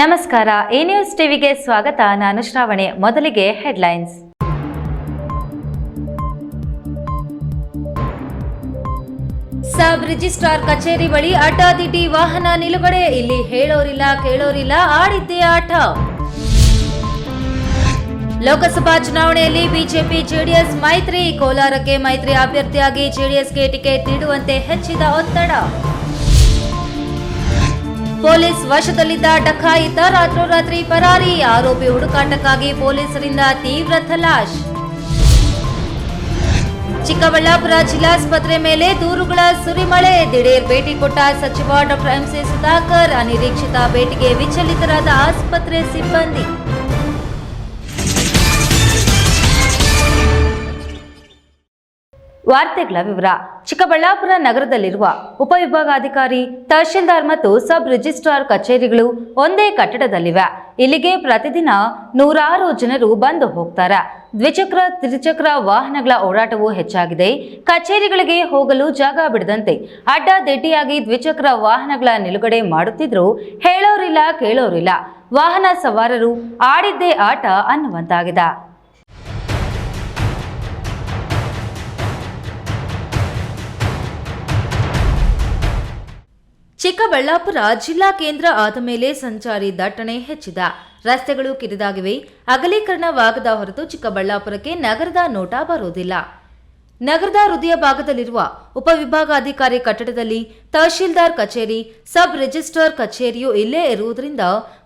ನಮಸ್ಕಾರ, A news ಟಿವಿಗೆ ಸ್ವಾಗತ. ನಾನು ಶ್ರಾವಣಿ. ಮೊದಲಿಗೆ ಹೆಡ್ಲೈನ್ಸ್. ಸಬ್ ರಿಜಿಸ್ಟ್ರಾರ್ ಕಚೇರಿ ಬಳಿ ಅಡ್ಡಾದಿಡ್ಡಿ ವಾಹನ ನಿಲುಗಡೆ. ಇಲ್ಲಿ ಹೇಳೋರಿಲ್ಲ, ಕೇಳೋರಿಲ್ಲ, ಆಡಿದ್ದೇ ಆಟ. ಲೋಕಸಭಾ ಚುನಾವಣೆಯಲ್ಲಿ ಬಿಜೆಪಿ, ಜೆಡಿಎಸ್ ಮೈತ್ರಿ. ಕೋಲಾರಕ್ಕೆ ಮೈತ್ರಿ ಅಭ್ಯರ್ಥಿಯಾಗಿ ಜೆಡಿಎಸ್ಗೆ ಟಿಕೆಟ್ ನೀಡುವಂತೆ ಹೆಚ್ಚಿದ ಒತ್ತಡ. ಪೊಲೀಸ್ ವಶದಲ್ಲಿದ್ದ ಡಕಾಯಿತ ರಾತ್ರೋರಾತ್ರಿ ಪರಾರಿ. ಆರೋಪಿ ಹುಡುಕಾಟಕ್ಕಾಗಿ ಪೊಲೀಸರಿಂದ ತೀವ್ರ ತಲಾಶ್. ಚಿಕ್ಕಬಳ್ಳಾಪುರ ಜಿಲ್ಲಾಸ್ಪತ್ರೆ ಮೇಲೆ ದೂರುಗಳ ಸುರಿಮಳೆ. ದಿಢೀರ್ ಭೇಟಿ ಕೊಟ್ಟ ಸಚಿವ ಡಾಕ್ಟರ್ ಎಂಸಿ ಸುಧಾಕರ್ ಅನಿರೀಕ್ಷಿತ ಭೇಟಿಗೆ ವಿಚಲಿತರಾದ ಆಸ್ಪತ್ರೆ ಸಿಬ್ಬಂದಿ. ವಾರ್ತೆಗಳ ವಿವರ. ಚಿಕ್ಕಬಳ್ಳಾಪುರ ನಗರದಲ್ಲಿರುವ ಉಪವಿಭಾಗಾಧಿಕಾರಿ, ತಹಶೀಲ್ದಾರ್ ಮತ್ತು ಸಬ್ ರಿಜಿಸ್ಟ್ರಾರ್ ಕಚೇರಿಗಳು ಒಂದೇ ಕಟ್ಟಡದಲ್ಲಿವೆ. ಇಲ್ಲಿಗೆ ಪ್ರತಿದಿನ ನೂರಾರು ಜನರು ಬಂದು ಹೋಗ್ತಾರೆ. ದ್ವಿಚಕ್ರ, ತ್ರಿಚಕ್ರ ವಾಹನಗಳ ಓಡಾಟವು ಹೆಚ್ಚಾಗಿದೆ. ಕಚೇರಿಗಳಿಗೆ ಹೋಗಲು ಜಾಗ ಬಿಡದಂತೆ ಅಡ್ಡಾದಿಡ್ಡಿಯಾಗಿ ದ್ವಿಚಕ್ರ ವಾಹನಗಳ ನಿಲುಗಡೆ ಮಾಡುತ್ತಿದ್ರು ಹೇಳೋರಿಲ್ಲ, ಕೇಳೋರಿಲ್ಲ. ವಾಹನ ಸವಾರರು ಆಡಿದ್ದೇ ಆಟ ಅನ್ನುವಂತಾಗಿದೆ. ಚಿಕ್ಕಬಳ್ಳಾಪುರ ಜಿಲ್ಲಾ ಕೇಂದ್ರ ಆದ ಮೇಲೆ ಸಂಚಾರಿ ದಟ್ಟಣೆ ಹೆಚ್ಚಿದ. ರಸ್ತೆಗಳು ಕಿರಿದಾಗಿವೆ. ಅಗಲೀಕರಣವಾಗದ ಹೊರತು ಚಿಕ್ಕಬಳ್ಳಾಪುರಕ್ಕೆ ನಗರದ ನೋಟ ಬರುವುದಿಲ್ಲ. ನಗರದ ಹೃದಯ ಭಾಗದಲ್ಲಿರುವ ಉಪವಿಭಾಗಾಧಿಕಾರಿ ಕಟ್ಟಡದಲ್ಲಿ ತಹಶೀಲ್ದಾರ್ ಕಚೇರಿ, ಸಬ್ ರಿಜಿಸ್ಟ್ರಾರ್ ಕಚೇರಿಯು ಇಲ್ಲೇ ಇರುವುದರಿಂದ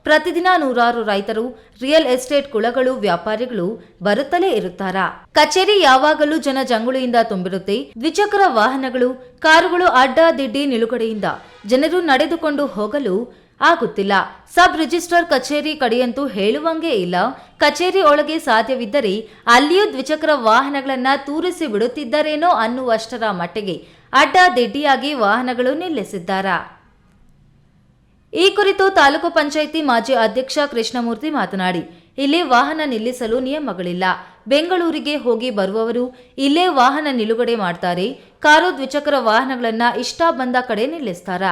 ಪ್ರತಿದಿನ ನೂರಾರು ರೈತರು ರಿಯಲ್ ಎಸ್ಟೇಟ್ ಕುಳಗಳು, ವ್ಯಾಪಾರಿಗಳು ಬರುತ್ತಲೇ ಇರುತ್ತಾರ. ಕಚೇರಿ ಯಾವಾಗಲೂ ಜನ ಜಂಗುಳಿಯಿಂದ ತುಂಬಿರುತ್ತೆ. ದ್ವಿಚಕ್ರ ವಾಹನಗಳು, ಕಾರುಗಳು ಅಡ್ಡ ದಿಡ್ಡಿ ನಿಲುಗಡೆಯಿಂದ ಜನರು ನಡೆದುಕೊಂಡು ಹೋಗಲು ಆಗುತ್ತಿಲ್ಲ. ಸಬ್ ರಿಜಿಸ್ಟ್ರಾರ್ ಕಚೇರಿ ಕಡೆಯಂತೂ ಹೇಳುವಂಗೆ ಇಲ್ಲ. ಕಚೇರಿ ಒಳಗೆ ಸಾಧ್ಯವಿದ್ದರೆ ಅಲ್ಲಿಯೂ ದ್ವಿಚಕ್ರ ವಾಹನಗಳನ್ನ ತೂರಿಸಿ ಬಿಡುತ್ತಿದ್ದರೇನೋ ಅನ್ನುವಷ್ಟರ ಮಟ್ಟಿಗೆ ಅಡ್ಡ ದಿಡ್ಡಿಯಾಗಿ ವಾಹನಗಳು ನಿಲ್ಲಿಸಿದ್ದಾರ. ಈ ಕುರಿತು ತಾಲೂಕು ಪಂಚಾಯಿತಿ ಮಾಜಿ ಅಧ್ಯಕ್ಷ ಕೃಷ್ಣಮೂರ್ತಿ ಮಾತನಾಡಿ, ಇಲ್ಲಿ ವಾಹನ ನಿಲ್ಲಿಸಲು ನಿಯಮಗಳಿಲ್ಲ. ಬೆಂಗಳೂರಿಗೆ ಹೋಗಿ ಬರುವವರು ಇಲ್ಲೇ ವಾಹನ ನಿಲುಗಡೆ ಮಾಡ್ತಾರೆ. ಕಾರು ದ್ವಿಚಕ್ರ ವಾಹನಗಳನ್ನ ಇಷ್ಟ ಬಂದ ಕಡೆ ನಿಲ್ಲಿಸ್ತಾರ.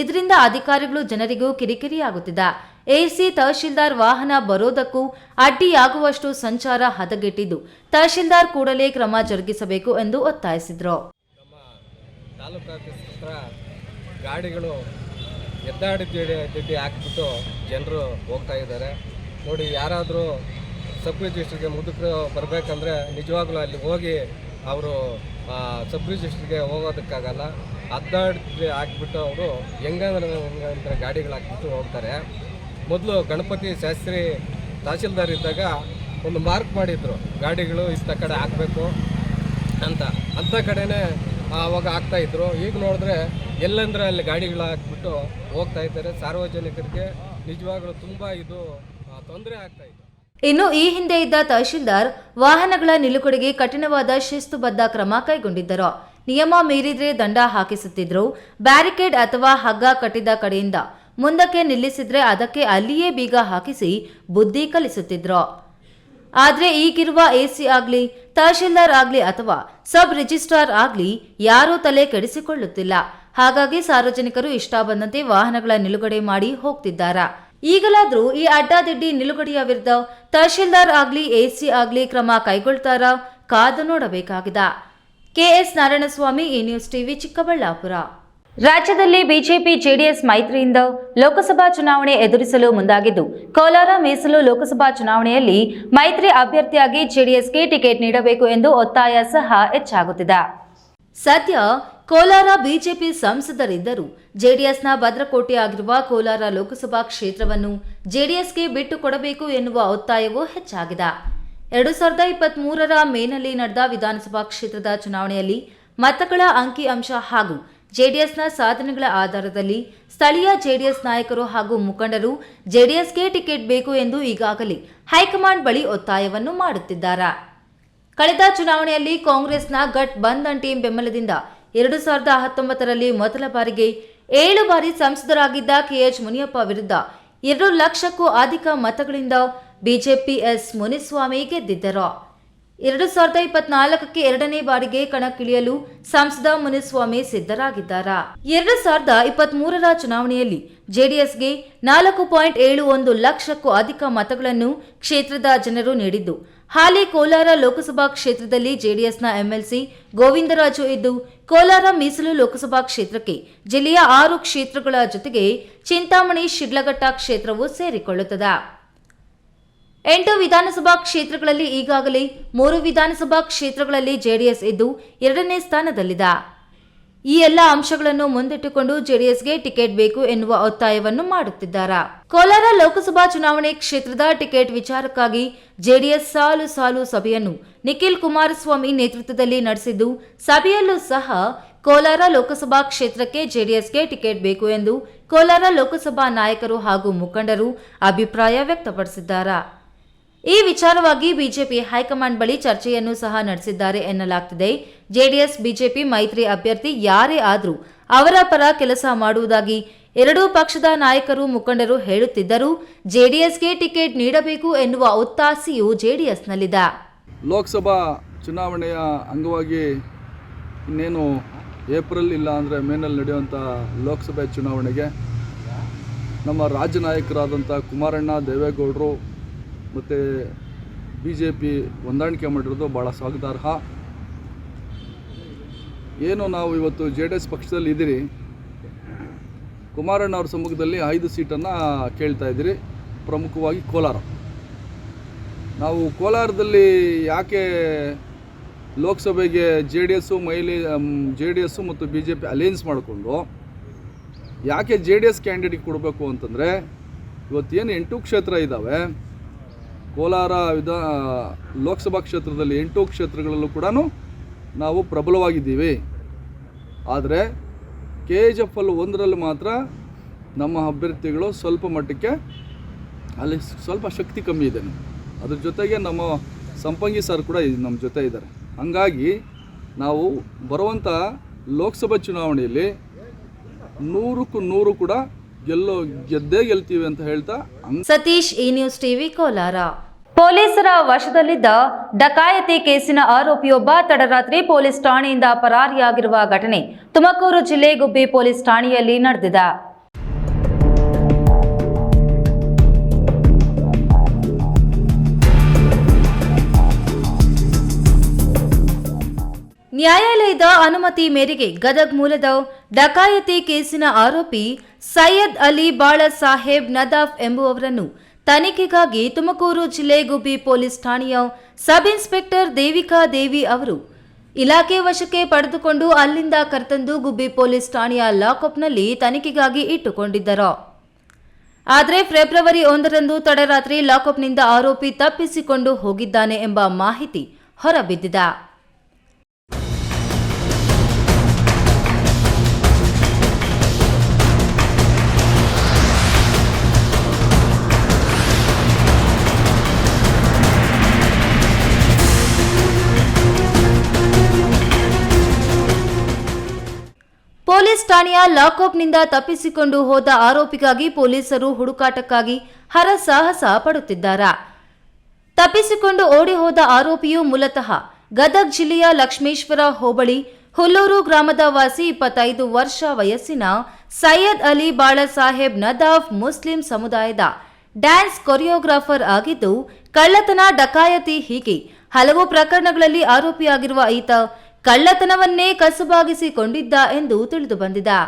ಇದರಿಂದ ಅಧಿಕಾರಿಗಳು ಜನರಿಗೂ ಕಿರಿಕಿರಿಯಾಗುತ್ತಿದೆ. ಎಸಿ ತಹಶೀಲ್ದಾರ್ ವಾಹನ ಬರೋದಕ್ಕೂ ಅಡ್ಡಿಯಾಗುವಷ್ಟು ಸಂಚಾರ ಹದಗೆಟ್ಟಿದ್ದು, ತಹಶೀಲ್ದಾರ್ ಕೂಡಲೇ ಕ್ರಮ ಜರುಗಿಸಬೇಕು ಎಂದು ಒತ್ತಾಯಿಸಿದರು. ಗಾಡಿಗಳು ಎದ್ದಾಡಿ ಹಾಕ್ಬಿಟ್ಟು ಜನರು ಹೋಗ್ತಾ ಇದ್ದಾರೆ. ನೋಡಿ, ಯಾರಾದರೂ ಸಬ್ ರಿಜಿಸ್ಟ್ರಿಗೆ ಮುದುಕರು ಬರಬೇಕಂದ್ರೆ ನಿಜವಾಗ್ಲೂ ಅಲ್ಲಿ ಹೋಗಿ ಅವರು ಸಬ್ ರಿಜಿಸ್ಟ್ರಿಗೆ ಹೋಗೋದಕ್ಕಾಗಲ್ಲ. ಅದ್ದಾಡಿ ಹಾಕಿಬಿಟ್ಟು ಅವರು ಹೆಂಗಂದ್ರೆ ಹೆಂಗಂದ್ರೆ ಗಾಡಿಗಳು ಹಾಕಿಬಿಟ್ಟು ಹೋಗ್ತಾರೆ. ಮೊದಲು ಗಣಪತಿ ಶಾಸ್ತ್ರಿ ತಹಶೀಲ್ದಾರ್ ಇದ್ದಾಗ ಒಂದು ಮಾರ್ಕ್ ಮಾಡಿದ್ರು, ಗಾಡಿಗಳು ಇಷ್ಟ ಕಡೆ ಹಾಕಬೇಕು ಅಂತ. ಅಂಥ ಕಡೆನೇ ಅವಾಗ ಆಗ್ತಾ ಇದ್ರು. ಈಗ ನೋಡಿದ್ರೆ ಎಲ್ಲಂದ್ರೆ ಅಲ್ಲಿ ಗಾಡಿಗಳು ಹಾಕ್ಬಿಟ್ಟು ಹೋಗ್ತಾ ಇದ್ದಾರೆ. ಸಾರ್ವಜನಿಕರಿಗೆ ನಿಜವಾಗ್ಲೂ ತುಂಬ ಇದು ತೊಂದರೆ ಆಗ್ತಾಯಿದೆ ಇನ್ನು ಈ ಹಿಂದೆ ಇದ್ದ ತಹಶೀಲ್ದಾರ್ ವಾಹನಗಳ ನಿಲುಗಡೆಗೆ ಕಠಿಣವಾದ ಶಿಸ್ತುಬದ್ಧ ಕ್ರಮ ಕೈಗೊಂಡಿದ್ದರು. ನಿಯಮ ಮೀರಿದ್ರೆ ದಂಡ ಹಾಕಿಸುತ್ತಿದ್ರು. ಬ್ಯಾರಿಕೇಡ್ ಅಥವಾ ಹಗ್ಗ ಕಟ್ಟಿದ ಕಡೆಯಿಂದ ಮುಂದಕ್ಕೆ ನಿಲ್ಲಿಸಿದ್ರೆ ಅದಕ್ಕೆ ಅಲ್ಲಿಯೇ ಬೀಗ ಹಾಕಿಸಿ ಬುದ್ಧಿ ಕಲಿಸುತ್ತಿದ್ರು. ಆದ್ರೆ ಈಗಿರುವ ಎಸಿ ಆಗ್ಲಿ, ತಹಶೀಲ್ದಾರ್ ಆಗ್ಲಿ ಅಥವಾ ಸಬ್ ರಿಜಿಸ್ಟ್ರಾರ್ ಆಗ್ಲಿ ಯಾರೂ ತಲೆ ಕೆಡಿಸಿಕೊಳ್ಳುತ್ತಿಲ್ಲ. ಹಾಗಾಗಿ ಸಾರ್ವಜನಿಕರು ಇಷ್ಟ ಬಂದಂತೆ ವಾಹನಗಳ ನಿಲುಗಡೆ ಮಾಡಿ ಹೋಗ್ತಿದ್ದಾರ? ಈಗಲಾದ್ರೂ ಈ ಅಡ್ಡಾದಿಡ್ಡಿ ನಿಲುಗಡೆಯ ವಿರುದ್ಧ ತಹಶೀಲ್ದಾರ್ ಆಗ್ಲಿ ಎಸಿ ಆಗ್ಲಿ ಕ್ರಮ ಕೈಗೊಳ್ತಾರ ಕಾದು ನೋಡಬೇಕಾಗಿದೆ. ಕೆಎಸ್ ನಾರಾಯಣಸ್ವಾಮಿ, ಈ ನ್ಯೂಸ್ ಟಿವಿ ಚಿಕ್ಕಬಳ್ಳಾಪುರ. ರಾಜ್ಯದಲ್ಲಿ ಬಿಜೆಪಿ ಜೆಡಿಎಸ್ ಮೈತ್ರಿಯಿಂದ ಲೋಕಸಭಾ ಚುನಾವಣೆ ಎದುರಿಸಲು ಮುಂದಾಗಿದ್ದು, ಕೋಲಾರ, ಮೀಸಲು ಲೋಕಸಭಾ ಚುನಾವಣೆಯಲ್ಲಿ ಮೈತ್ರಿ ಅಭ್ಯರ್ಥಿಯಾಗಿ ಜೆಡಿಎಸ್ಗೆ ಟಿಕೆಟ್ ನೀಡಬೇಕು ಎಂದು ಒತ್ತಾಯ ಸಹ ಹೆಚ್ಚಾಗುತ್ತಿದೆ. ಸದ್ಯ ಕೋಲಾರ ಬಿಜೆಪಿ ಸಂಸದರಿದ್ದರೂ ಜೆಡಿಎಸ್ನ ಭದ್ರಕೋಟೆಯಾಗಿರುವ ಕೋಲಾರ ಲೋಕಸಭಾ ಕ್ಷೇತ್ರವನ್ನು ಜೆಡಿಎಸ್ಗೆ ಬಿಟ್ಟು ಕೊಡಬೇಕು ಎನ್ನುವ ಒತ್ತಾಯವೂ ಹೆಚ್ಚಾಗಿದೆ. ಎರಡು ಸಾವಿರದ ಇಪ್ಪತ್ತ್ ಮೂರರ ಮೇನಲ್ಲಿ ನಡೆದ ವಿಧಾನಸಭಾ ಕ್ಷೇತ್ರದ ಚುನಾವಣೆಯಲ್ಲಿ ಮತಗಳ ಅಂಕಿ ಅಂಶ ಹಾಗೂ ಜೆಡಿಎಸ್ನ ಸಾಧನೆಗಳ ಆಧಾರದಲ್ಲಿ ಸ್ಥಳೀಯ ಜೆಡಿಎಸ್ ನಾಯಕರು ಹಾಗೂ ಮುಖಂಡರು ಜೆಡಿಎಸ್ಗೆ ಟಿಕೆಟ್ ಬೇಕು ಎಂದು ಈಗಾಗಲೇ ಹೈಕಮಾಂಡ್ ಬಳಿ ಒತ್ತಾಯವನ್ನು ಮಾಡುತ್ತಿದ್ದಾರೆ. ಕಳೆದ ಚುನಾವಣೆಯಲ್ಲಿ ಕಾಂಗ್ರೆಸ್ನ ಗಟ್ ಬಂದ್ ಟೀಮ್ ಬೆಂಬಲದಿಂದ ಎರಡು ಸಾವಿರದ ಹತ್ತೊಂಬತ್ತರಲ್ಲಿ ಮೊದಲ ಬಾರಿಗೆ ಏಳು ಬಾರಿ ಸಂಸದರಾಗಿದ್ದ ಕೆಎಚ್ ಮುನಿಯಪ್ಪ ವಿರುದ್ಧ ಎರಡು ಲಕ್ಷಕ್ಕೂ ಅಧಿಕ ಮತಗಳಿಂದ ಬಿಜೆಪಿ ಎಸ್ ಮುನಿಸ್ವಾಮಿ ಗೆದ್ದಿದ್ದರು. ಎರಡು ಸಾವಿರದ ಇಪ್ಪತ್ನಾಲ್ಕಕ್ಕೆ ಎರಡನೇ ಬಾರಿಗೆ ಕಣಕ್ಕಿಳಿಯಲು ಸಂಸದ ಮುನಿಸ್ವಾಮಿ ಸಿದ್ಧರಾಗಿದ್ದಾರೆ? ಎರಡು ಸಾವಿರದ ಇಪ್ಪತ್ತ್ ಮೂರರ ಚುನಾವಣೆಯಲ್ಲಿ ಜೆಡಿಎಸ್ಗೆ ನಾಲ್ಕು ಪಾಯಿಂಟ್ ಏಳು ಒಂದು ಲಕ್ಷಕ್ಕೂ ಅಧಿಕ ಮತಗಳನ್ನು ಕ್ಷೇತ್ರದ ಜನರು ನೀಡಿದ್ದು. ಹಾಲಿ ಕೋಲಾರ ಲೋಕಸಭಾ ಕ್ಷೇತ್ರದಲ್ಲಿ ಜೆಡಿಎಸ್ನ ಎಂಎಲ್ಸಿ ಗೋವಿಂದರಾಜು ಇದ್ದು ಕೋಲಾರ ಮೀಸಲು ಲೋಕಸಭಾ ಕ್ಷೇತ್ರಕ್ಕೆ ಜಿಲ್ಲೆಯ ಆರು ಕ್ಷೇತ್ರಗಳ ಜೊತೆಗೆ ಚಿಂತಾಮಣಿ ಶಿಡ್ಲಘಟ್ಟ ಕ್ಷೇತ್ರವು ಸೇರಿಕೊಳ್ಳುತ್ತದೆ. ಎಂಟು ವಿಧಾನಸಭಾ ಕ್ಷೇತ್ರಗಳಲ್ಲಿ ಈಗಾಗಲೇ ಮೂರು ವಿಧಾನಸಭಾ ಕ್ಷೇತ್ರಗಳಲ್ಲಿ ಜೆಡಿಎಸ್ ಇದ್ದು ಎರಡನೇ ಸ್ಥಾನದಲ್ಲಿದೆ. ಈ ಎಲ್ಲ ಅಂಶಗಳನ್ನು ಮುಂದಿಟ್ಟುಕೊಂಡು ಜೆಡಿಎಸ್ಗೆ ಟಿಕೆಟ್ ಬೇಕು ಎನ್ನುವ ಒತ್ತಾಯವನ್ನು ಮಾಡುತ್ತಿದ್ದಾರೆ? ಕೋಲಾರ ಲೋಕಸಭಾ ಚುನಾವಣೆ ಕ್ಷೇತ್ರದ ಟಿಕೆಟ್ ವಿಚಾರಕ್ಕಾಗಿ ಜೆಡಿಎಸ್ ಸಾಲು ಸಾಲು ಸಭೆಯನ್ನು ನಿಖಿಲ್ ಕುಮಾರಸ್ವಾಮಿ ನೇತೃತ್ವದಲ್ಲಿ ನಡೆಸಿದ್ದು, ಸಭೆಯಲ್ಲೂ ಸಹ ಕೋಲಾರ ಲೋಕಸಭಾ ಕ್ಷೇತ್ರಕ್ಕೆ ಜೆಡಿಎಸ್ಗೆ ಟಿಕೆಟ್ ಬೇಕು ಎಂದು ಕೋಲಾರ ಲೋಕಸಭಾ ನಾಯಕರು ಹಾಗೂ ಮುಖಂಡರು ಅಭಿಪ್ರಾಯ ವ್ಯಕ್ತಪಡಿಸಿದ್ದಾರೆ? ಈ ವಿಚಾರವಾಗಿ ಬಿಜೆಪಿ ಹೈಕಮಾಂಡ್ ಬಳಿ ಚರ್ಚೆಯನ್ನು ಸಹ ನಡೆಸಿದ್ದಾರೆ ಎನ್ನಲಾಗ್ತಿದೆ. ಜೆಡಿಎಸ್, ಬಿಜೆಪಿ ಮೈತ್ರಿ ಅಭ್ಯರ್ಥಿ ಯಾರೇ ಆದರೂ ಅವರ ಪರ ಕೆಲಸ ಮಾಡುವುದಾಗಿ ಎರಡೂ ಪಕ್ಷದ ನಾಯಕರು ಮುಖಂಡರು ಹೇಳುತ್ತಿದ್ದರೂ ಜೆಡಿಎಸ್ಗೆ ಟಿಕೆಟ್ ನೀಡಬೇಕು ಎನ್ನುವ ಒತ್ತಾಸೆಯು ಜೆಡಿಎಸ್ನಲ್ಲಿದೆ. ಲೋಕಸಭಾ ಚುನಾವಣೆಯ ಅಂಗವಾಗಿ ಇನ್ನೇನು ಏಪ್ರಿಲ್ ಇಲ್ಲ ಅಂದರೆ ಮೇನಲ್ಲಿ ನಡೆಯುವಂಥ ಲೋಕಸಭೆ ಚುನಾವಣೆಗೆ ನಮ್ಮ ರಾಜ್ಯ ನಾಯಕರಾದಂಥ ಕುಮಾರಣ್ಣ ದೇವೇಗೌಡರು ಮತ್ತು ಬಿ ಜೆ ಪಿ ಹೊಂದಾಣಿಕೆ ಮಾಡಿರೋದು ಭಾಳ ಸ್ವಾಗತಾರ್ಹ. ಏನು ನಾವು ಇವತ್ತು ಜೆ ಡಿ ಎಸ್ ಪಕ್ಷದಲ್ಲಿ ಇದ್ದೀರಿ? ಕುಮಾರಣ್ಣ ಅವ್ರ ಸಮ್ಮುಖದಲ್ಲಿ ಐದು ಸೀಟನ್ನು ಕೇಳ್ತಾ ಇದ್ದೀರಿ. ಪ್ರಮುಖವಾಗಿ ಕೋಲಾರ. ನಾವು ಕೋಲಾರದಲ್ಲಿ ಯಾಕೆ ಲೋಕಸಭೆಗೆ ಜೆ ಡಿ ಎಸ್ಸು ಮೈಲಿ ಜೆ ಡಿ ಎಸ್ಸು ಮತ್ತು ಬಿ ಜೆ ಪಿ ಅಲೈನ್ಸ್ ಮಾಡಿಕೊಂಡು ಯಾಕೆ ಜೆ ಡಿ ಎಸ್ ಕ್ಯಾಂಡಿಡೇಟ್ ಕೊಡಬೇಕು ಅಂತಂದರೆ ಇವತ್ತೇನು ಎಂಟು ಕ್ಷೇತ್ರ ಇದ್ದಾವೆ ಕೋಲಾರ ವಿಧಾ ಲೋಕಸಭಾ ಕ್ಷೇತ್ರದಲ್ಲಿ ಎಂಟು ಕ್ಷೇತ್ರಗಳಲ್ಲೂ ಕೂಡ ನಾವು ಪ್ರಬಲವಾಗಿದ್ದೀವಿ. ಆದರೆ ಕೆ ಎಚ್ ಎಫ್ ಅಲ್ಲಿ ಒಂದರಲ್ಲಿ ಮಾತ್ರ ನಮ್ಮ ಅಭ್ಯರ್ಥಿಗಳು ಸ್ವಲ್ಪ ಮಟ್ಟಕ್ಕೆ ಅಲ್ಲಿ ಸ್ವಲ್ಪ ಶಕ್ತಿ ಕಮ್ಮಿ ಇದೆ. ಅದ್ರ ಜೊತೆಗೆ ನಮ್ಮ ಸಂಪಂಗಿ ಸರ್ ಕೂಡ ನಮ್ಮ ಜೊತೆ ಇದ್ದಾರೆ. ಹಾಗಾಗಿ ನಾವು ಬರುವಂಥ ಲೋಕಸಭಾ ಚುನಾವಣೆಯಲ್ಲಿ ನೂರಕ್ಕೂ ನೂರು ಕೂಡ ಗೆಲ್ಲೋ, ಗೆದ್ದೇ ಗೆಲ್ತೀವಿ ಅಂತ ಹೇಳ್ತಾ ಸತೀಶ್, ಈ ನ್ಯೂಸ್ ಟಿವಿ, ಕೋಲಾರ. ಪೊಲೀಸರ ವಶದಲ್ಲಿದ್ದ ಡಕಾಯತಿ ಕೇಸಿನ ಆರೋಪಿಯೊಬ್ಬ ತಡರಾತ್ರಿ ಪೊಲೀಸ್ ಠಾಣೆಯಿಂದ ಪರಾರಿಯಾಗಿರುವ ಘಟನೆ ತುಮಕೂರು ಜಿಲ್ಲೆ ಗುಬ್ಬಿ ಪೊಲೀಸ್ ಠಾಣೆಯಲ್ಲಿ ನಡೆದಿದೆ. ನ್ಯಾಯಾಲಯದ ಅನುಮತಿ ಮೇರೆಗೆ ಗದಗ್ ಮೂಲದ ಡಕಾಯತಿ ಕೇಸಿನ ಆರೋಪಿ ಸೈಯದ್ ಅಲಿ ಬಾಳ ಸಾಹೇಬ್ ನದಾಫ್ ಎಂಬುವವರನ್ನು ತನಿಖೆಗಾಗಿ ತುಮಕೂರು ಜಿಲ್ಲೆ ಗುಬ್ಬಿ ಪೊಲೀಸ್ ಠಾಣೆಯ ಸಬ್ ಇನ್ಸ್ಪೆಕ್ಟರ್ ದೇವಿಕಾ ದೇವಿ ಅವರು ಇಲಾಖೆ ವಶಕ್ಕೆ ಪಡೆದುಕೊಂಡು ಅಲ್ಲಿಂದ ಕರೆತಂದು ಗುಬ್ಬಿ ಪೊಲೀಸ್ ಠಾಣೆಯ ಲಾಕಪ್ನಲ್ಲಿ ತನಿಖೆಗಾಗಿ ಇಟ್ಟುಕೊಂಡಿದ್ದರು. ಆದರೆ ಫೆಬ್ರವರಿ ಒಂದರಂದು ತಡರಾತ್ರಿ ಲಾಕಪ್ನಿಂದ ಆರೋಪಿ ತಪ್ಪಿಸಿಕೊಂಡು ಹೋಗಿದ್ದಾನೆ ಎಂಬ ಮಾಹಿತಿ ಹೊರಬಿದ್ದಿದೆ. ಠಾಣೆಯ ಲಾಕೌಪ್ನಿಂದ ತಪ್ಪಿಸಿಕೊಂಡು ಹೋದ ಆರೋಪಿಗಾಗಿ ಪೊಲೀಸರು ಹುಡುಕಾಟಕ್ಕಾಗಿ ಹರಸಾಹಸ ಪಡುತ್ತಿದ್ದಾರೆ. ತಪ್ಪಿಸಿಕೊಂಡು ಓಡಿ ಹೋದ ಆರೋಪಿಯು ಮೂಲತಃ ಗದಗ್ ಜಿಲ್ಲೆಯ ಲಕ್ಷ್ಮೇಶ್ವರ ಹೋಬಳಿ, ಹುಲ್ಲೂರು ಗ್ರಾಮದ ವಾಸಿ ಇಪ್ಪತ್ತೈದು ವರ್ಷ ವಯಸ್ಸಿನ ಸೈಯದ್ ಅಲಿ ಬಾಳಸಾಹೇಬ್ ನದಾಫ್ ಮುಸ್ಲಿಂ ಸಮುದಾಯದ ಡ್ಯಾನ್ಸ್ ಕೊರಿಯೋಗ್ರಾಫರ್ ಆಗಿದ್ದು, ಕಳ್ಳತನ ಡಕಾಯತಿ ಹೀಗೆ ಹಲವು ಪ್ರಕರಣಗಳಲ್ಲಿ ಆರೋಪಿಯಾಗಿರುವ ಈತ ಕಳ್ಳತನವನ್ನೇ ಕಸುಬಾಗಿಸಿಕೊಂಡಿದ್ದ ಎಂದು ತಿಳಿದುಬಂದಿದೆ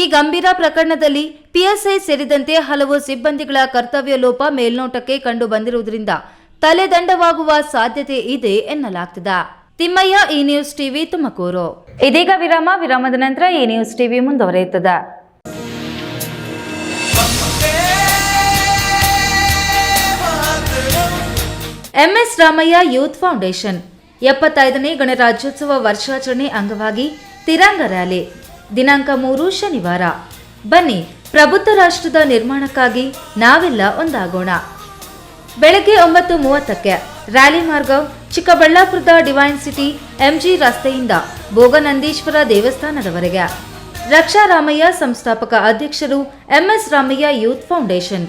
ಈ ಗಂಭೀರ ಪ್ರಕರಣದಲ್ಲಿ ಪಿಎಸ್ಐ ಸೇರಿದಂತೆ ಹಲವು ಸಿಬ್ಬಂದಿಗಳ ಕರ್ತವ್ಯ ಲೋಪ ಮೇಲ್ನೋಟಕ್ಕೆ ಕಂಡು ಬಂದಿರುವುದರಿಂದ ತಲೆದಂಡವಾಗುವ ಸಾಧ್ಯತೆ ಇದೆ ಎನ್ನಲಾಗ್ತಿದೆ. ತಿಮ್ಮಯ್ಯ, ಈ ನ್ಯೂಸ್ ಟಿವಿ ತುಮಕೂರು. ಇದೀಗ ವಿರಾಮ, ವಿರಾಮದ ನಂತರ ಈ ನ್ಯೂಸ್ ಟಿವಿ ಮುಂದುವರಿಯುತ್ತದೆ. MS Ramaiah youth foundation. ಎಪ್ಪತ್ತೈದನೇ ಗಣರಾಜ್ಯೋತ್ಸವ ವರ್ಷಾಚರಣೆ ಅಂಗವಾಗಿ ತಿರಂಗ ರ್ಯಾಲಿ. ದಿನಾಂಕ ಮೂರು ಶನಿವಾರ. ಬನ್ನಿ ಪ್ರಬುದ್ಧ ರಾಷ್ಟ್ರದ ನಿರ್ಮಾಣಕ್ಕಾಗಿ ನಾವೆಲ್ಲ ಒಂದಾಗೋಣ. ಬೆಳಗ್ಗೆ ಒಂಬತ್ತು ಮೂವತ್ತಕ್ಕೆ ರ್ಯಾಲಿ ಮಾರ್ಗ ಚಿಕ್ಕಬಳ್ಳಾಪುರದ ಡಿವೈನ್ ಸಿಟಿ ಎಂಜಿ ರಸ್ತೆಯಿಂದ ಭೋಗನಂದೀಶ್ವರ ದೇವಸ್ಥಾನದವರೆಗೆ. ರಕ್ಷಾ ರಾಮಯ್ಯ ಸಂಸ್ಥಾಪಕ ಅಧ್ಯಕ್ಷರು ಎಂಎಸ್ ರಾಮಯ್ಯ ಯೂತ್ ಫೌಂಡೇಶನ್.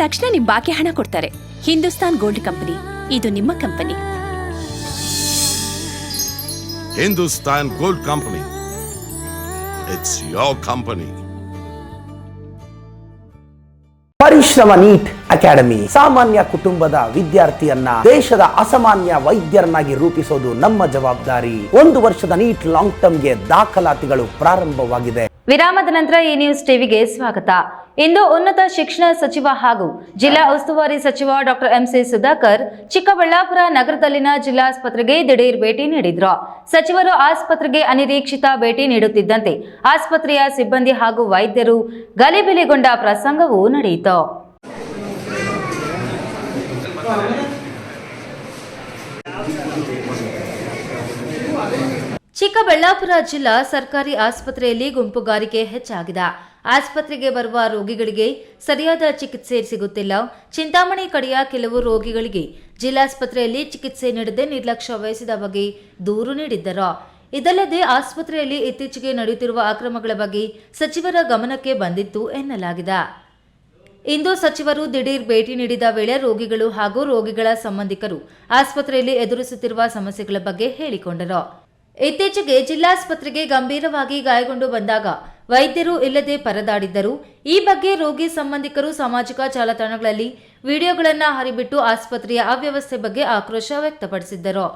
ತಕ್ಷಣ ನಿಮ್ ಬಾಕಿ ಹಣ ಕೊಡ್ತಾರೆ. ಹಿಂದೂಸ್ತಾನ್ ಗೋಲ್ಡ್ ಕಂಪನಿ ಇದು ನಿಮ್ಮ company. Hindustan gold company. It's your company Parishrama NEET academy ಸಾಮಾನ್ಯ ಕುಟುಂಬದ ವಿದ್ಯಾರ್ಥಿಯನ್ನ ದೇಶದ ಅಸಾಮಾನ್ಯ ವೈದ್ಯರನ್ನಾಗಿ ರೂಪಿಸೋದು ನಮ್ಮ ಜವಾಬ್ದಾರಿ. ಒಂದು ವರ್ಷದ ನೀಟ್ ಲಾಂಗ್ ಟರ್ಮ್ಗೆ ದಾಖಲಾತಿಗಳು ಪ್ರಾರಂಭವಾಗಿದೆ. ವಿರಾಮದ ನಂತರ ಈ ನ್ಯೂಸ್ ಟಿವಿಗೆ ಸ್ವಾಗತ. ಇಂದು ಉನ್ನತ ಶಿಕ್ಷಣ ಸಚಿವ ಹಾಗೂ ಜಿಲ್ಲಾ ಉಸ್ತುವಾರಿ ಸಚಿವ ಡಾಕ್ಟರ್ ಎಂಸಿ ಸುಧಾಕರ್ ಚಿಕ್ಕಬಳ್ಳಾಪುರ ನಗರದಲ್ಲಿನ ಜಿಲ್ಲಾಸ್ಪತ್ರೆಗೆ ದಿಢೀರ್ ಭೇಟಿ ನೀಡಿದ್ರು. ಸಚಿವರು ಆಸ್ಪತ್ರೆಗೆ ಅನಿರೀಕ್ಷಿತ ಭೇಟಿ ನೀಡುತ್ತಿದ್ದಂತೆ ಆಸ್ಪತ್ರೆಯ ಸಿಬ್ಬಂದಿ ಹಾಗೂ ವೈದ್ಯರು ಗಲಿಬಿಲಿಗೊಂಡ ಪ್ರಸಂಗವೂ ನಡೆಯಿತು. ಚಿಕ್ಕಬಳ್ಳಾಪುರ ಜಿಲ್ಲಾ ಸರ್ಕಾರಿ ಆಸ್ಪತ್ರೆಯಲ್ಲಿ ಗುಂಪುಗಾರಿಕೆ ಹೆಚ್ಚಾಗಿದೆ. ಆಸ್ಪತ್ರೆಗೆ ಬರುವ ರೋಗಿಗಳಿಗೆ ಸರಿಯಾದ ಚಿಕಿತ್ಸೆ ಸಿಗುತ್ತಿಲ್ಲ. ಚಿಂತಾಮಣಿ ಕಡೆಯ ಕೆಲವು ರೋಗಿಗಳಿಗೆ ಜಿಲ್ಲಾಸ್ಪತ್ರೆಯಲ್ಲಿ ಚಿಕಿತ್ಸೆ ನೀಡದೆ ನಿರ್ಲಕ್ಷ್ಯ ವಹಿಸಿದ ಬಗ್ಗೆ ದೂರು ನೀಡಿದ್ದರು. ಇದಲ್ಲದೆ ಆಸ್ಪತ್ರೆಯಲ್ಲಿ ಇತ್ತೀಚೆಗೆ ನಡೆಯುತ್ತಿರುವ ಅಕ್ರಮಗಳ ಬಗ್ಗೆ ಸಚಿವರ ಗಮನಕ್ಕೆ ಬಂದಿತ್ತು ಎನ್ನಲಾಗಿದೆ. ಇಂದು ಸಚಿವರು ದಿಢೀರ್ ಭೇಟಿ ನೀಡಿದ ವೇಳೆ ರೋಗಿಗಳು ಹಾಗೂ ರೋಗಿಗಳ ಸಂಬಂಧಿಕರು ಆಸ್ಪತ್ರೆಯಲ್ಲಿ ಎದುರಿಸುತ್ತಿರುವ ಸಮಸ್ಯೆಗಳ ಬಗ್ಗೆ ಹೇಳಿಕೊಂಡರು. ಇತ್ತೀಚೆಗೆ ಜಿಲ್ಲಾಸ್ಪತ್ರೆಗೆ ಗಂಭೀರವಾಗಿ ಗಾಯಗೊಂಡು ಬಂದಾಗ ವೈದ್ಯರು ಇಲ್ಲದೆ ಪರದಾಡಿದ್ದರು. ಈ ಬಗ್ಗೆ ರೋಗಿ ಸಂಬಂಧಿಕರು ಸಾಮಾಜಿಕ ಜಾಲತಾಣಗಳಲ್ಲಿ ವಿಡಿಯೋಗಳನ್ನು ಹರಿಬಿಟ್ಟು ಆಸ್ಪತ್ರೆಯ ಅವ್ಯವಸ್ಥೆ ಬಗ್ಗೆ ಆಕ್ರೋಶ ವ್ಯಕ್ತಪಡಿಸಿದ್ದರು.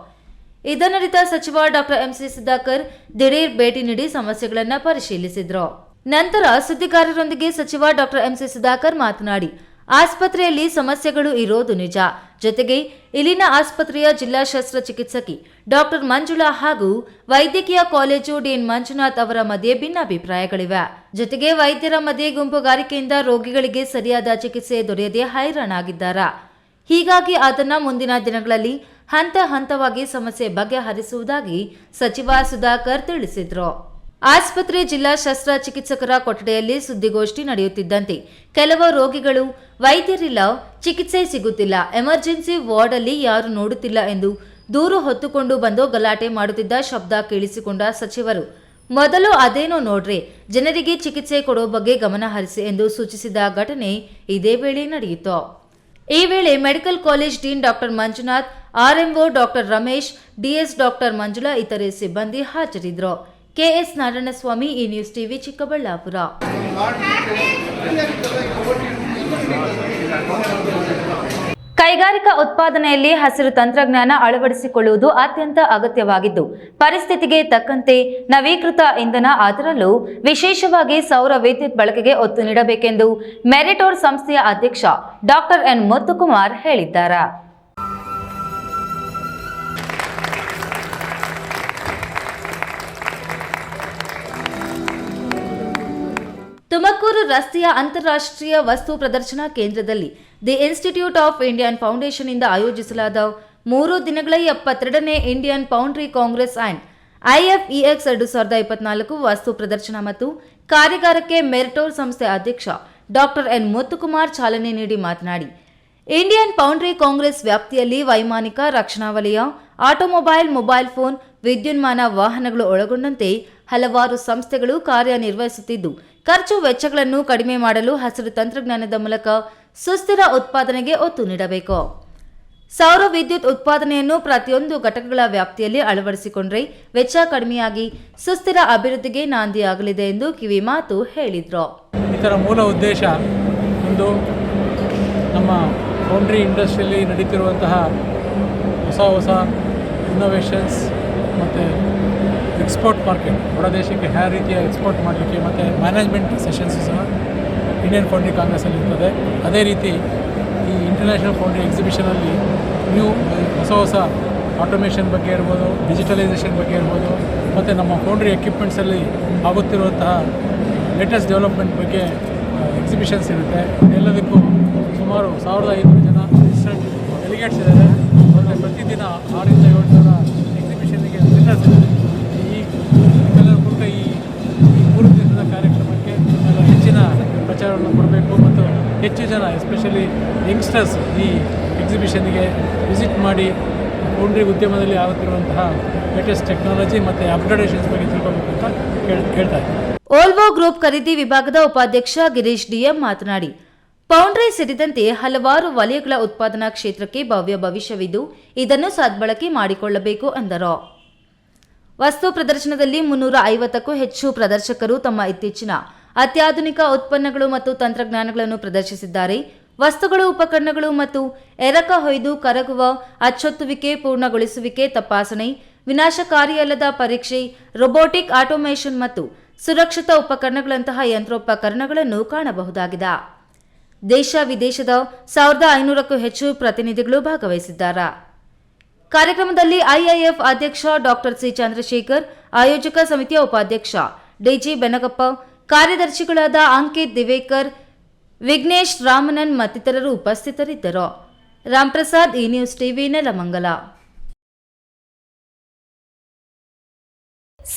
ಇದನ್ನರಿತ ಸಚಿವ ಡಾಕ್ಟರ್ ಎಂಸಿ ಸುಧಾಕರ್ ದಿಢೀರ್ ಭೇಟಿ ನೀಡಿ ಸಮಸ್ಯೆಗಳನ್ನು ಪರಿಶೀಲಿಸಿದರು. ನಂತರ ಸುದ್ದಿಗಾರರೊಂದಿಗೆ ಸಚಿವ ಡಾಕ್ಟರ್ ಎಂಸಿ ಸುಧಾಕರ್ ಮಾತನಾಡಿ ಆಸ್ಪತ್ರೆಯಲ್ಲಿ ಸಮಸ್ಯೆಗಳು ಇರೋದು ನಿಜ. ಜೊತೆಗೆ ಇಲ್ಲಿನ ಆಸ್ಪತ್ರೆಯ ಜಿಲ್ಲಾ ಶಸ್ತ್ರಚಿಕಿತ್ಸಕಿ ಡಾಕ್ಟರ್ ಮಂಜುಳಾ ಹಾಗೂ ವೈದ್ಯಕೀಯ ಕಾಲೇಜು ಡಿಎನ್ ಮಂಜುನಾಥ್ ಅವರ ಮಧ್ಯೆ ಭಿನ್ನಾಭಿಪ್ರಾಯಗಳಿವೆ. ಜೊತೆಗೆ ವೈದ್ಯರ ಮಧ್ಯೆ ಗುಂಪುಗಾರಿಕೆಯಿಂದ ರೋಗಿಗಳಿಗೆ ಸರಿಯಾದ ಚಿಕಿತ್ಸೆ ದೊರೆಯದೆ ಹೈರಾಣಾಗಿದ್ದಾರೆ? ಹೀಗಾಗಿ ಅದನ್ನ ಮುಂದಿನ ದಿನಗಳಲ್ಲಿ ಹಂತ ಹಂತವಾಗಿ ಸಮಸ್ಯೆ ಬಗೆಹರಿಸುವುದಾಗಿ ಸಚಿವ ಸುಧಾಕರ್ ತಿಳಿಸಿದ್ರು. ಆಸ್ಪತ್ರೆ ಜಿಲ್ಲಾ ಶಸ್ತ್ರಚಿಕಿತ್ಸಕರ ಕೊಠಡಿಯಲ್ಲಿ ಸುದ್ದಿಗೋಷ್ಠಿ ನಡೆಯುತ್ತಿದ್ದಂತೆ ಕೆಲವು ರೋಗಿಗಳು, ವೈದ್ಯರಿಲ್ಲ, ಚಿಕಿತ್ಸೆ ಸಿಗುತ್ತಿಲ್ಲ, ಎಮರ್ಜೆನ್ಸಿ ವಾರ್ಡ್ ಅಲ್ಲಿ ಯಾರು ನೋಡುತ್ತಿಲ್ಲ ಎಂದು ದೂರು ಹೊತ್ತುಕೊಂಡು ಬಂದು ಗಲಾಟೆ ಮಾಡುತ್ತಿದ್ದ ಶಬ್ದ ಕೇಳಿಸಿಕೊಂಡ ಸಚಿವರು. ಮೊದಲು ಅದೇನೋ ನೋಡ್ರಿ, ಜನರಿಗೆ ಚಿಕಿತ್ಸೆ ಕೊಡೋ ಬಗ್ಗೆ ಗಮನ ಹರಿಸಿ ಎಂದು ಸೂಚಿಸಿದ ಘಟನೆ ಇದೇ ವೇಳೆ ನಡೆಯಿತು. ಈ ವೇಳೆ medical college dean doctor Manjunath, RMO doctor Ramesh DS doctor Manjula, ಇತರೆ ಸಿಬ್ಬಂದಿ ಹಾಜರಿದ್ದರು. ಕೆಎಸ್ ನಾರಾಯಣಸ್ವಾಮಿ ಈ ನ್ಯೂಸ್ ಟಿವಿ ಚಿಕ್ಕಬಳ್ಳಾಪುರ. ಕೈಗಾರಿಕಾ ಉತ್ಪಾದನೆಯಲ್ಲಿ ಹಸಿರು ತಂತ್ರಜ್ಞಾನ ಅಳವಡಿಸಿಕೊಳ್ಳುವುದು ಅತ್ಯಂತ ಅಗತ್ಯವಾಗಿದ್ದು, ಪರಿಸ್ಥಿತಿಗೆ ತಕ್ಕಂತೆ ನವೀಕೃತ ಇಂಧನ ಅದರಲ್ಲೂ ವಿಶೇಷವಾಗಿ ಸೌರ ವಿದ್ಯುತ್ ಬಳಕೆಗೆ ಒತ್ತು ನೀಡಬೇಕೆಂದು ಮೆರಿಟೋರ್ ಸಂಸ್ಥೆಯ ಅಧ್ಯಕ್ಷ ಡಾಕ್ಟರ್ ಎನ್ ಮುತ್ತುಕುಮಾರ್ ಹೇಳಿದ್ದಾರೆ. ತುಮಕೂರು ರಸ್ತೆಯ ಅಂತಾರಾಷ್ಟ್ರೀಯ ವಸ್ತು ಪ್ರದರ್ಶನ ಕೇಂದ್ರದಲ್ಲಿ the institute of Indian foundation ಇಂದ ಆಯೋಜಿಸಲಾದ ಮೂರು ದಿನಗಳ ಎಪ್ಪತ್ತೆರಡನೇ Indian foundry congress and IFEX ಎರಡು ಸಾವಿರದ ಇಪ್ಪತ್ನಾಲ್ಕು ವಸ್ತು ಪ್ರದರ್ಶನ ಮತ್ತು ಕಾರ್ಯಾಗಾರಕ್ಕೆ ಮೆರಿಟೋರ್ ಸಂಸ್ಥೆ ಅಧ್ಯಕ್ಷ ಡಾಕ್ಟರ್ ಎನ್ ಮುತ್ತುಕುಮಾರ್ ಚಾಲನೆ ನೀಡಿ ಮಾತನಾಡಿ, ಇಂಡಿಯನ್ ಪೌಂಡ್ರಿ ಕಾಂಗ್ರೆಸ್ ವ್ಯಾಪ್ತಿಯಲ್ಲಿ ವೈಮಾನಿಕ ರಕ್ಷಣಾ ವಲಯ, ಆಟೋಮೊಬೈಲ್, ಮೊಬೈಲ್ ಫೋನ್, ವಿದ್ಯುನ್ಮಾನ ವಾಹನಗಳು ಒಳಗೊಂಡಂತೆ ಹಲವಾರು ಸಂಸ್ಥೆಗಳು ಕಾರ್ಯನಿರ್ವಹಿಸುತ್ತಿದ್ದು, ಖರ್ಚು ವೆಚ್ಚಗಳನ್ನು ಕಡಿಮೆ ಮಾಡಲು ಹಸಿರು ತಂತ್ರಜ್ಞಾನದ ಮೂಲಕ ಸುಸ್ಥಿರ ಉತ್ಪಾದನೆಗೆ ಒತ್ತು ನೀಡಬೇಕು. ಸೌರ ವಿದ್ಯುತ್ ಉತ್ಪಾದನೆಯನ್ನು ಪ್ರತಿಯೊಂದು ಘಟಕಗಳ ವ್ಯಾಪ್ತಿಯಲ್ಲಿ ಅಳವಡಿಸಿಕೊಂಡ್ರೆ ವೆಚ್ಚ ಕಡಿಮೆಯಾಗಿ ಸುಸ್ಥಿರ ಅಭಿವೃದ್ಧಿಗೆ ನಾಂದಿಯಾಗಲಿದೆ ಎಂದು ಕಿವಿ ಮಾತು ಹೇಳಿದ್ರು. ಇದರ ಮೂಲ ಉದ್ದೇಶ ಒಂದು ನಮ್ಮ ಫೌಂಡ್ರಿ ಇಂಡಸ್ಟ್ರಿಯಲ್ಲಿ ನಡೀತಿರುವಂತಹ ಹೊಸ ಹೊಸ ಇನ್ನೋವೇಷನ್ಸ್ ಮತ್ತು ಎಕ್ಸ್ಪೋರ್ಟ್ ಮಾರ್ಕೆಟ್. ಹೊರ ದೇಶಕ್ಕೆ ಯಾವ ರೀತಿಯ ಎಕ್ಸ್ಪೋರ್ಟ್ ಮಾಡಲಿಕ್ಕೆ ಮತ್ತು ಮ್ಯಾನೇಜ್ಮೆಂಟ್ ಸೆಷನ್ಸ್ ಸಹ ಇಂಡಿಯನ್ ಫೌಂಡ್ರಿ ಕಾಂಗ್ರೆಸ್ಸಲ್ಲಿ ಇರ್ತದೆ ಅದೇ ರೀತಿ ಈ ಇಂಟರ್ನ್ಯಾಷನಲ್ ಫೌಂಡ್ರಿ ಎಕ್ಸಿಬಿಷನಲ್ಲಿ ನ್ಯೂ ಹೊಸ ಹೊಸ ಆಟೋಮೇಷನ್ ಬಗ್ಗೆ ಇರ್ಬೋದು ಡಿಜಿಟಲೈಸೇಷನ್ ಬಗ್ಗೆ ಇರ್ಬೋದು, ಮತ್ತು ನಮ್ಮ ಫೌಂಡ್ರಿ ಎಕ್ವಿಪ್ಮೆಂಟ್ಸಲ್ಲಿ ಆಗುತ್ತಿರುವಂತಹ ಲೇಟೆಸ್ಟ್ ಡೆವಲಪ್ಮೆಂಟ್ ಬಗ್ಗೆ ಎಕ್ಸಿಬಿಷನ್ಸ್ ಇರುತ್ತೆ. ಎಲ್ಲದಕ್ಕೂ ಸುಮಾರು ಸಾವಿರದ ಐನೂರು ಜನ ರಿಜಿಸ್ಟರ್ಡ್ ಡೆಲಿಗೇಟ್ಸ್ ಇದ್ದಾರೆ. ಮತ್ತು ಪ್ರತಿದಿನ ಆರಿಂದ ಏಳು ಸಾವಿರ ಎಕ್ಸಿಬಿಷನ್ಗೆ ವಿಸಿಟರ್ಸ್ ಪ್ರಚಾರವನ್ನು ಕೊಡಬೇಕು ಮತ್ತು ಹೆಚ್ಚು ಜನ ಎಸ್ಪೆಷಲಿ ಯಂಗ್ಸ್ಟರ್ಸ್ ಈ ಎಕ್ಸಿಬಿಷನ್ಗೆ ವಿಸಿಟ್ ಮಾಡಿ ಫೌಂಡ್ರಿ ಉದ್ಯಮದಲ್ಲಿ ಆಗುತ್ತಿರುವಂತಹ ಲೇಟೆಸ್ಟ್ ಟೆಕ್ನಾಲಜಿ ಮತ್ತು ಅಪ್ಗ್ರೇಡೇಷನ್ಸ್ ಬಗ್ಗೆ ತಿಳ್ಕೊಬೇಕು ಅಂತ ಕೇಳ್, ಕೇಳ್ತಾ ಇದ್ದೀನಿ. ಓಲ್ವೋ ಗ್ರೂಪ್ ಖರೀದಿ ವಿಭಾಗದ ಉಪಾಧ್ಯಕ್ಷ ಗಿರೀಶ್ ಡಿಎಂ ಮಾತನಾಡಿ ಪೌಂಡ್ರಿ ಸೇರಿದಂತೆ ಹಲವಾರು ವಲಯಗಳ ಉತ್ಪಾದನಾ ಕ್ಷೇತ್ರಕ್ಕೆ ಭವ್ಯ ಭವಿಷ್ಯವಿದ್ದು, ಇದನ್ನು ಸದ್ಬಳಕೆ ಮಾಡಿಕೊಳ್ಳಬೇಕು ಎಂದರು ವಸ್ತು ಪ್ರದರ್ಶನದಲ್ಲಿ ಮುನ್ನೂರ ಐವತ್ತಕ್ಕೂ ಹೆಚ್ಚು ಪ್ರದರ್ಶಕರು ತಮ್ಮ ಇತ್ತೀಚಿನ ಅತ್ಯಾಧುನಿಕ ಉತ್ಪನ್ನಗಳು ಮತ್ತು ತಂತ್ರಜ್ಞಾನಗಳನ್ನು ಪ್ರದರ್ಶಿಸಿದ್ದಾರೆ. ವಸ್ತುಗಳು, ಉಪಕರಣಗಳು ಮತ್ತು ಎರಕ ಹೊಯ್ದು ಕರಗುವ ಅಚ್ಚೊತ್ತುವಿಕೆ ಪೂರ್ಣಗೊಳಿಸುವಿಕೆ ತಪಾಸಣೆ, ವಿನಾಶಕಾರಿಯಲ್ಲದ ಪರೀಕ್ಷೆ ರೊಬೋಟಿಕ್ ಆಟೋಮೇಷನ್ ಮತ್ತು ಸುರಕ್ಷಿತ ಉಪಕರಣಗಳಂತಹ ಯಂತ್ರೋಪಕರಣಗಳನ್ನು ಕಾಣಬಹುದಾಗಿದೆ. ದೇಶ ವಿದೇಶದ ಸಾವಿರದ ಐನೂರಕ್ಕೂ ಹೆಚ್ಚು ಪ್ರತಿನಿಧಿಗಳು ಭಾಗವಹಿಸಿದ್ದಾರೆ. ಕಾರ್ಯಕ್ರಮದಲ್ಲಿ ಐಐಎಫ್ ಅಧ್ಯಕ್ಷ ಡಾಕ್ಟರ್ ಸಿ ಚಂದ್ರಶೇಖರ್, ಆಯೋಜಕ ಸಮಿತಿಯ ಉಪಾಧ್ಯಕ್ಷ ಡಿಜಿ ಬೆನಗಪ್ಪ ಕಾರ್ಯದರ್ಶಿಗಳಾದ ಅಂಕಿತ್ ದಿವೇಕರ್, ವಿಘ್ನೇಶ್ ರಾಮನನ್ ಮತ್ತಿತರರು ಉಪಸ್ಥಿತರಿದ್ದರು. ರಾಮ್ಪ್ರಸಾದ್, ಈ ನ್ಯೂಸ್ ಟಿವಿ, ನೆಲಮಂಗಲ.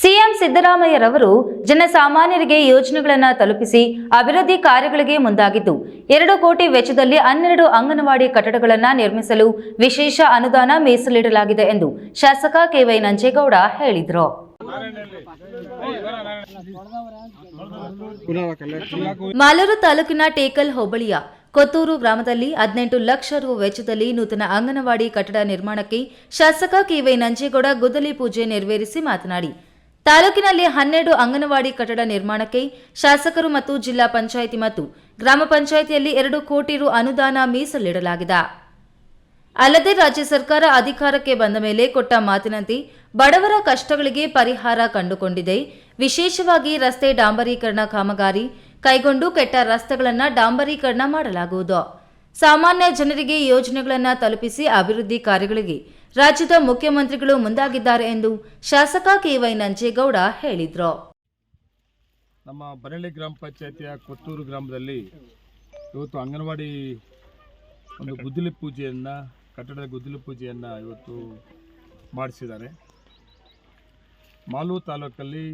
ಸಿಎಂ ಸಿದ್ದರಾಮಯ್ಯರವರು ಜನಸಾಮಾನ್ಯರಿಗೆ ಯೋಜನೆಗಳನ್ನು ತಲುಪಿಸಿ ಅಭಿವೃದ್ಧಿ ಕಾರ್ಯಗಳಿಗೆ ಮುಂದಾಗಿದ್ದು, ಎರಡು ಕೋಟಿ ವೆಚ್ಚದಲ್ಲಿ ಹನ್ನೆರಡು ಅಂಗನವಾಡಿ ಕಟ್ಟಡಗಳನ್ನು ನಿರ್ಮಿಸಲು ವಿಶೇಷ ಅನುದಾನ ಮೀಸಲಿಡಲಾಗಿದೆ ಎಂದು ಶಾಸಕ ಕೆವೈ ನಂಜೇಗೌಡ ಹೇಳಿದರು. ಮಾಲೂರು ತಾಲೂಕಿನ ಟೇಕಲ್ ಹೋಬಳಿಯ ಕೊತ್ತೂರು ಗ್ರಾಮದಲ್ಲಿ ಹದಿನೆಂಟು ಲಕ್ಷ ರು ವೆಚ್ಚದಲ್ಲಿ ನೂತನ ಅಂಗನವಾಡಿ ಕಟ್ಟಡ ನಿರ್ಮಾಣಕ್ಕೆ ಶಾಸಕ ಕೆವೈ ನಂಜೇಗೌಡ ಗುದ್ದಲಿ ಪೂಜೆ ನೆರವೇರಿಸಿ ಮಾತನಾಡಿ, ತಾಲೂಕಿನಲ್ಲಿ ಹನ್ನೆರಡು ಅಂಗನವಾಡಿ ಕಟ್ಟಡ ನಿರ್ಮಾಣಕ್ಕೆ ಶಾಸಕರು ಮತ್ತು ಜಿಲ್ಲಾ ಪಂಚಾಯಿತಿ ಮತ್ತು ಗ್ರಾಮ ಪಂಚಾಯಿತಿಯಲ್ಲಿ ಎರಡು ಕೋಟಿ ರು ಅನುದಾನ ಮೀಸಲಿಡಲಾಗಿದೆ. ಅಲ್ಲದೆ ರಾಜ್ಯ ಸರ್ಕಾರ ಅಧಿಕಾರಕ್ಕೆ ಬಂದ ಮೇಲೆ ಕೊಟ್ಟ ಮಾತಿನಂತೆ ಬಡವರ ಕಷ್ಟಗಳಿಗೆ ಪರಿಹಾರ ಕಂಡುಕೊಂಡಿದೆ. ವಿಶೇಷವಾಗಿ ರಸ್ತೆ ಡಾಂಬರೀಕರಣ ಕಾಮಗಾರಿ ಕೈಗೊಂಡು ಕೆಟ್ಟ ರಸ್ತೆಗಳನ್ನು ಡಾಂಬರೀಕರಣ ಮಾಡಲಾಗುವುದು. ಸಾಮಾನ್ಯ ಜನರಿಗೆ ಯೋಜನೆಗಳನ್ನು ತಲುಪಿಸಿ ಅಭಿವೃದ್ಧಿ ಕಾರ್ಯಗಳಿಗೆ ರಾಜ್ಯದ ಮುಖ್ಯಮಂತ್ರಿಗಳು ಮುಂದಾಗಿದ್ದಾರೆ ಎಂದು ಶಾಸಕ ಕೆವೈ ನಂಜೇಗೌಡ ಹೇಳಿದರು. ನಮ್ಮ ಬನಳ್ಳಿ ಗ್ರಾಮ ಪಂಚಾಯತಿಯ ಕೊತ್ತೂರು ಗ್ರಾಮದಲ್ಲಿ ಇವತ್ತು ಅಂಗನವಾಡಿ ಒಂದು ಗುದ್ದಲಿ ಪೂಜೆಯನ್ನು, ಕಟ್ಟಡದ ಗುದ್ದಲಿ ಪೂಜೆಯನ್ನು ಇವತ್ತು ಮಾಡಿಸಿದ್ದಾರೆ. ಮಾಲೂರು ತಾಲೂಕಲ್ಲಿ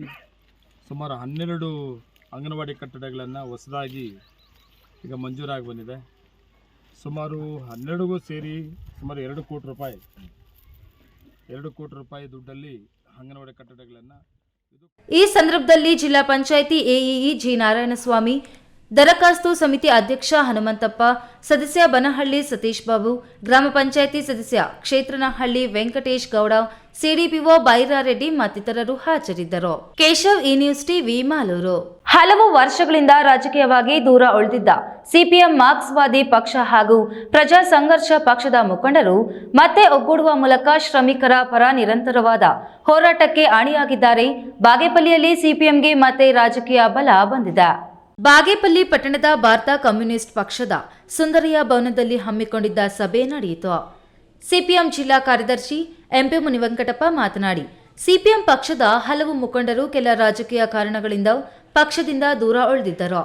ಸುಮಾರು ಹನ್ನೆರಡು ಅಂಗನವಾಡಿ ಕಟ್ಟಡಗಳನ್ನು ಹೊಸದಾಗಿ ಈಗ ಮಂಜೂರಾಗಿ ಬಂದಿದೆ. ಸುಮಾರು ಹನ್ನೆರಡಿಗೂ ಸೇರಿ ಸುಮಾರು ಎರಡು ಕೋಟಿ ರೂಪಾಯಿ, ಎರಡು ಕೋಟಿ ರೂಪಾಯಿ ದುಡ್ಡಲ್ಲಿ ಅಂಗನವಾಡಿ ಕಟ್ಟಡಗಳನ್ನು ಈ ಸಂದರ್ಭದಲ್ಲಿ ಜಿಲ್ಲಾ ಪಂಚಾಯಿತಿ ಎಇಇ ಜಿ ನಾರಾಯಣಸ್ವಾಮಿ, ದರಖಾಸ್ತು ಸಮಿತಿ ಅಧ್ಯಕ್ಷ ಹನುಮಂತಪ್ಪ, ಸದಸ್ಯ ಬನಹಳ್ಳಿ ಸತೀಶ್ ಬಾಬು, ಗ್ರಾಮ ಪಂಚಾಯಿತಿ ಸದಸ್ಯ ಕ್ಷೇತ್ರನಹಳ್ಳಿ ವೆಂಕಟೇಶ್ ಗೌಡ ಸಿಡಿಪಿಒ ಬೈರಾರೆಡ್ಡಿ ಮತ್ತಿತರರು ಹಾಜರಿದ್ದರು. ಕೇಶವ್ ಈ ನ್ಯೂಸ್ ಟಿವಿ ಮಾಲೂರು. ಹಲವು ವರ್ಷಗಳಿಂದ ರಾಜಕೀಯವಾಗಿ ದೂರ ಉಳಿದಿದ್ದ ಸಿಪಿಎಂ ಮಾರ್ಕ್ಸ್ವಾದಿ ಪಕ್ಷ ಹಾಗೂ ಪ್ರಜಾ ಸಂಘರ್ಷ ಪಕ್ಷದ ಮುಖಂಡರು ಮತ್ತೆ ಒಗ್ಗೂಡುವ ಮೂಲಕ ಶ್ರಮಿಕರ ಪರ ನಿರಂತರವಾದ ಹೋರಾಟಕ್ಕೆ ಅಣಿಯಾಗಿದ್ದಾರೆ ಬಾಗೇಪಲ್ಲಿಯಲ್ಲಿ ಸಿಪಿಎಂಗೆ ಮತ್ತೆ ರಾಜಕೀಯ ಬಲ ಬಂದಿದೆ. ಬಾಗೇಪಲ್ಲಿ ಪಟ್ಟಣದ ಭಾರತ ಕಮ್ಯುನಿಸ್ಟ್ ಪಕ್ಷದ ಸುಂದರಿಯ ಭವನದಲ್ಲಿ ಹಮ್ಮಿಕೊಂಡಿದ್ದ ಸಭೆ ನಡೆಯಿತು. ಸಿಪಿಎಂ ಜಿಲ್ಲಾ ಕಾರ್ಯದರ್ಶಿ ಎಂಪಿ ಮುನಿವೆಂಕಟಪ್ಪ ಮಾತನಾಡಿ, ಸಿಪಿಎಂ ಪಕ್ಷದ ಹಲವು ಮುಖಂಡರು ಕೆಲ ರಾಜಕೀಯ ಕಾರಣಗಳಿಂದ ಪಕ್ಷದಿಂದ ದೂರ ಉಳಿದಿದ್ದರು.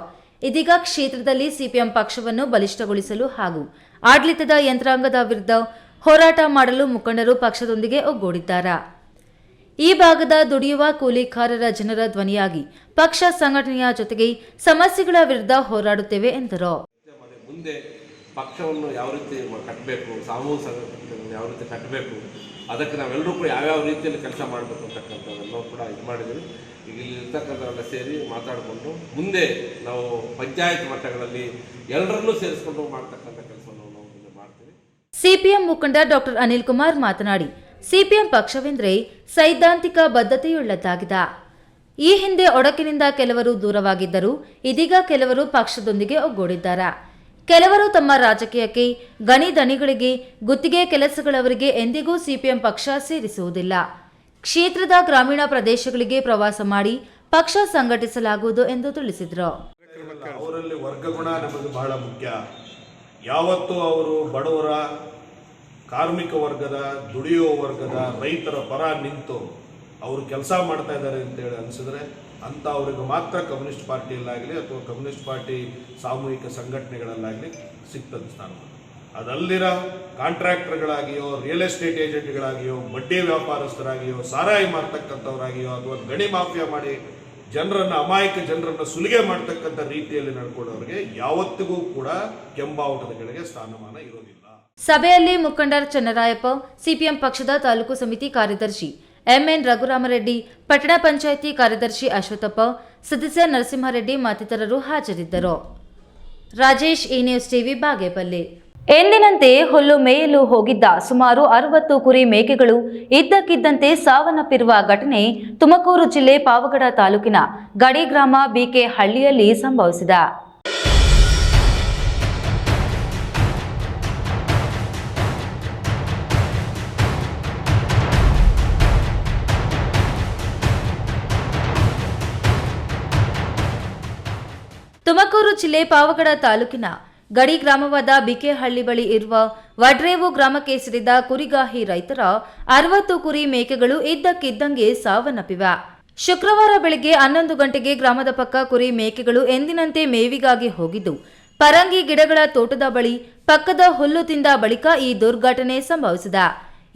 ಇದೀಗ ಕ್ಷೇತ್ರದಲ್ಲಿ ಸಿಪಿಎಂ ಪಕ್ಷವನ್ನು ಬಲಿಷ್ಠಗೊಳಿಸಲು ಹಾಗೂ ಆಡಳಿತದ ಯಂತ್ರಾಂಗದ ವಿರುದ್ಧ ಹೋರಾಟ ಮಾಡಲು ಮುಖಂಡರು ಪಕ್ಷದೊಂದಿಗೆ ಒಗ್ಗೂಡಿದ್ದಾರೆ. ಈ ಭಾಗದ ದುಡಿಯುವ ಕೂಲಿಕಾರರ ಜನರ ಧ್ವನಿಯಾಗಿ ಪಕ್ಷ ಸಂಘಟನೆಯ ಜೊತೆಗೆ ಸಮಸ್ಯೆಗಳ ವಿರುದ್ಧ ಹೋರಾಡುತ್ತೇವೆ ಎಂದರು. ಮುಂದೆ ಪಕ್ಷವನ್ನು ಯಾವ ರೀತಿ ಕಟ್ಟಬೇಕು ಸಂಘಟನೆಗಳನ್ನು ಯಾವ ರೀತಿ ಕಟ್ಟಬೇಕು? ಅದಕ್ಕೆ ನಾವೆಲ್ಲರೂ ಕೂಡ ಯಾವ್ಯಾವ ರೀತಿಯಲ್ಲಿ ಕೆಲಸ ಮಾಡಬೇಕು ಅಂತಕ್ಕಂಥದ್ದನ್ನು ಕೂಡ ಇದು ಮಾಡಿದ್ದೀವಿ. ಈಗ ಇಲ್ಲಿ ಇರ್ತಕ್ಕಂಥವರೆಲ್ಲ ಸೇರಿ ಮಾತಾಡಿಕೊಂಡು ಮುಂದೆ ನಾವು ಪಂಚಾಯತ್ ಮಟ್ಟಗಳಲ್ಲಿ ಎಲ್ಲರನ್ನೂ ಸೇರಿಸಿಕೊಂಡು ಮಾಡ್ತಕ್ಕಂಥ ಕೆಲಸವನ್ನು ನಾವು ಮುಂದೆ ಮಾಡ್ತೀವಿ. ಸಿಪಿಎಂ ಮುಖಂಡ ಡಾಕ್ಟರ್ ಅನಿಲ್ ಕುಮಾರ್ ಮಾತನಾಡಿ, ಸಿಪಿಎಂ ಪಕ್ಷವೆಂದರೆ ಸೈದ್ಧಾಂತಿಕ ಬದ್ಧತೆಯುಳ್ಳದ್ದಾಗಿದೆ. ಈ ಹಿಂದೆ ಒಡಕಿನಿಂದ ಕೆಲವರು ದೂರವಾಗಿದ್ದರು ಇದೀಗ ಕೆಲವರು ಪಕ್ಷದೊಂದಿಗೆ ಒಗ್ಗೂಡಿದ್ದಾರೆ. ಕೆಲವರು ತಮ್ಮ ರಾಜಕೀಯಕ್ಕೆ ಗಣಿ ದಣಿಗಳಿಗೆ ಗುತ್ತಿಗೆ ಕೆಲಸಗಳವರಿಗೆ ಎಂದಿಗೂ ಸಿಪಿಎಂ ಪಕ್ಷ ಸೇರಿಸುವುದಿಲ್ಲ. ಕ್ಷೇತ್ರದ ಗ್ರಾಮೀಣ ಪ್ರದೇಶಗಳಿಗೆ ಪ್ರವಾಸ ಮಾಡಿ ಪಕ್ಷ ಸಂಘಟಿಸಲಾಗುವುದು ಎಂದು ತಿಳಿಸಿದರು. ಅವರಲ್ಲಿ ವರ್ಗಗುಣ ನಮಗೆ ಬಹಳ ಮುಖ್ಯ. ಯಾವತ್ತೂ ಅವರು ಬಡವರ, ಕಾರ್ಮಿಕ ವರ್ಗದ, ದುಡಿಯುವ ವರ್ಗದ ರೈತರ ಪರ ನಿಂತು ಅವರು ಕೆಲಸ ಮಾಡ್ತಾ ಇದ್ದಾರೆ ಅಂತೇಳಿ ಅನಿಸಿದ್ರೆ ಅಂಥ ಅವ್ರಿಗೆ ಮಾತ್ರ ಕಮ್ಯುನಿಸ್ಟ್ ಪಾರ್ಟಿಯಲ್ಲಾಗಲಿ ಅಥವಾ ಕಮ್ಯುನಿಸ್ಟ್ ಪಾರ್ಟಿ ಸಾಮೂಹಿಕ ಸಂಘಟನೆಗಳಲ್ಲಾಗಲಿ ಸಿಗ್ತದೆ ಸ್ಥಾನ ಅದಲ್ಲಿರೋ ಕಾಂಟ್ರಾಕ್ಟರ್ಗಳಾಗಿಯೋ ರಿಯಲ್ ಎಸ್ಟೇಟ್ ಏಜೆಂಟ್ಗಳಾಗಿಯೋ ಬಡ್ಡಿ ವ್ಯಾಪಾರಸ್ಥರಾಗಿಯೋ, ಸಾರಾಯಿ ಮಾಡ್ತಕ್ಕಂಥವರಾಗಿಯೋ ಅಥವಾ ಗಣಿ ಮಾಫಿಯಾ ಮಾಡಿ ಜನರನ್ನು, ಅಮಾಯಕ ಜನರನ್ನು ಸುಲಿಗೆ ಮಾಡ್ತಕ್ಕಂಥ ರೀತಿಯಲ್ಲಿ ನಡ್ಕೊಳ್ಳೋರಿಗೆ ಯಾವತ್ತಿಗೂ ಕೂಡ ಕೆಂಬಾವುಟದ ಕೆಳಗೆ ಸ್ಥಾನಮಾನ ಇರೋದಿಲ್ಲ. ಸಭೆಯಲ್ಲಿ ಮುಖಂಡರ್ ಚನ್ನರಾಯಪ್ಪ, ಸಿಪಿಎಂ ಪಕ್ಷದ ತಾಲೂಕು ಸಮಿತಿ ಕಾರ್ಯದರ್ಶಿ ಎಂಎನ್ ರಘುರಾಮರೆಡ್ಡಿ, ಪಟ್ಟಣ ಪಂಚಾಯಿತಿ ಕಾರ್ಯದರ್ಶಿ ಅಶ್ವಥಪ್ಪ, ಸದಸ್ಯ ನರಸಿಂಹರೆಡ್ಡಿ ಮತ್ತಿತರರು ಹಾಜರಿದ್ದರು. ರಾಜೇಶ್ ಈ ನ್ಯೂಸ್ ಟಿವಿ, ಬಾಗೇಪಲ್ಲಿ. ಎಂದಿನಂತೆ ಹುಲ್ಲು ಮೇಯಲು ಹೋಗಿದ್ದ ಸುಮಾರು ಅರವತ್ತು ಕುರಿ ಮೇಕೆಗಳು ಇದ್ದಕ್ಕಿದ್ದಂತೆ ಸಾವನ್ನಪ್ಪಿರುವ ಘಟನೆ ತುಮಕೂರು ಜಿಲ್ಲೆ ಪಾವಗಡ ತಾಲೂಕಿನ ಗಡಿ ಗ್ರಾಮ ಬಿಕೆ ಹಳ್ಳಿಯಲ್ಲಿ ಸಂಭವಿಸಿದೆ. ತುಮಕೂರು ಜಿಲ್ಲೆ ಪಾವಗಡ ತಾಲೂಕಿನ ಗಡಿ ಗ್ರಾಮವಾದ ಬಿಕೆಹಳ್ಳಿ ಬಳಿ ಇರುವ ವಡ್ರೇವು ಗ್ರಾಮಕ್ಕೆ ಸೇರಿದ ಕುರಿಗಾಹಿ ರೈತರ ಅರವತ್ತು ಕುರಿ ಮೇಕೆಗಳು ಇದ್ದಕ್ಕಿದ್ದಂಗೆ ಸಾವನ್ನಪ್ಪಿವೆ. ಶುಕ್ರವಾರ ಬೆಳಗ್ಗೆ ಹನ್ನೊಂದು ಗಂಟೆಗೆ ಗ್ರಾಮದ ಪಕ್ಕ ಕುರಿ ಮೇಕೆಗಳು ಎಂದಿನಂತೆ ಮೇವಿಗಾಗಿ ಹೋಗಿದ್ದು, ಪರಂಗಿ ಗಿಡಗಳ ತೋಟದ ಬಳಿ ಪಕ್ಕದ ಹುಲ್ಲು ತಿಂದ ಬಳಿಕ ಈ ದುರ್ಘಟನೆ ಸಂಭವಿಸಿದೆ.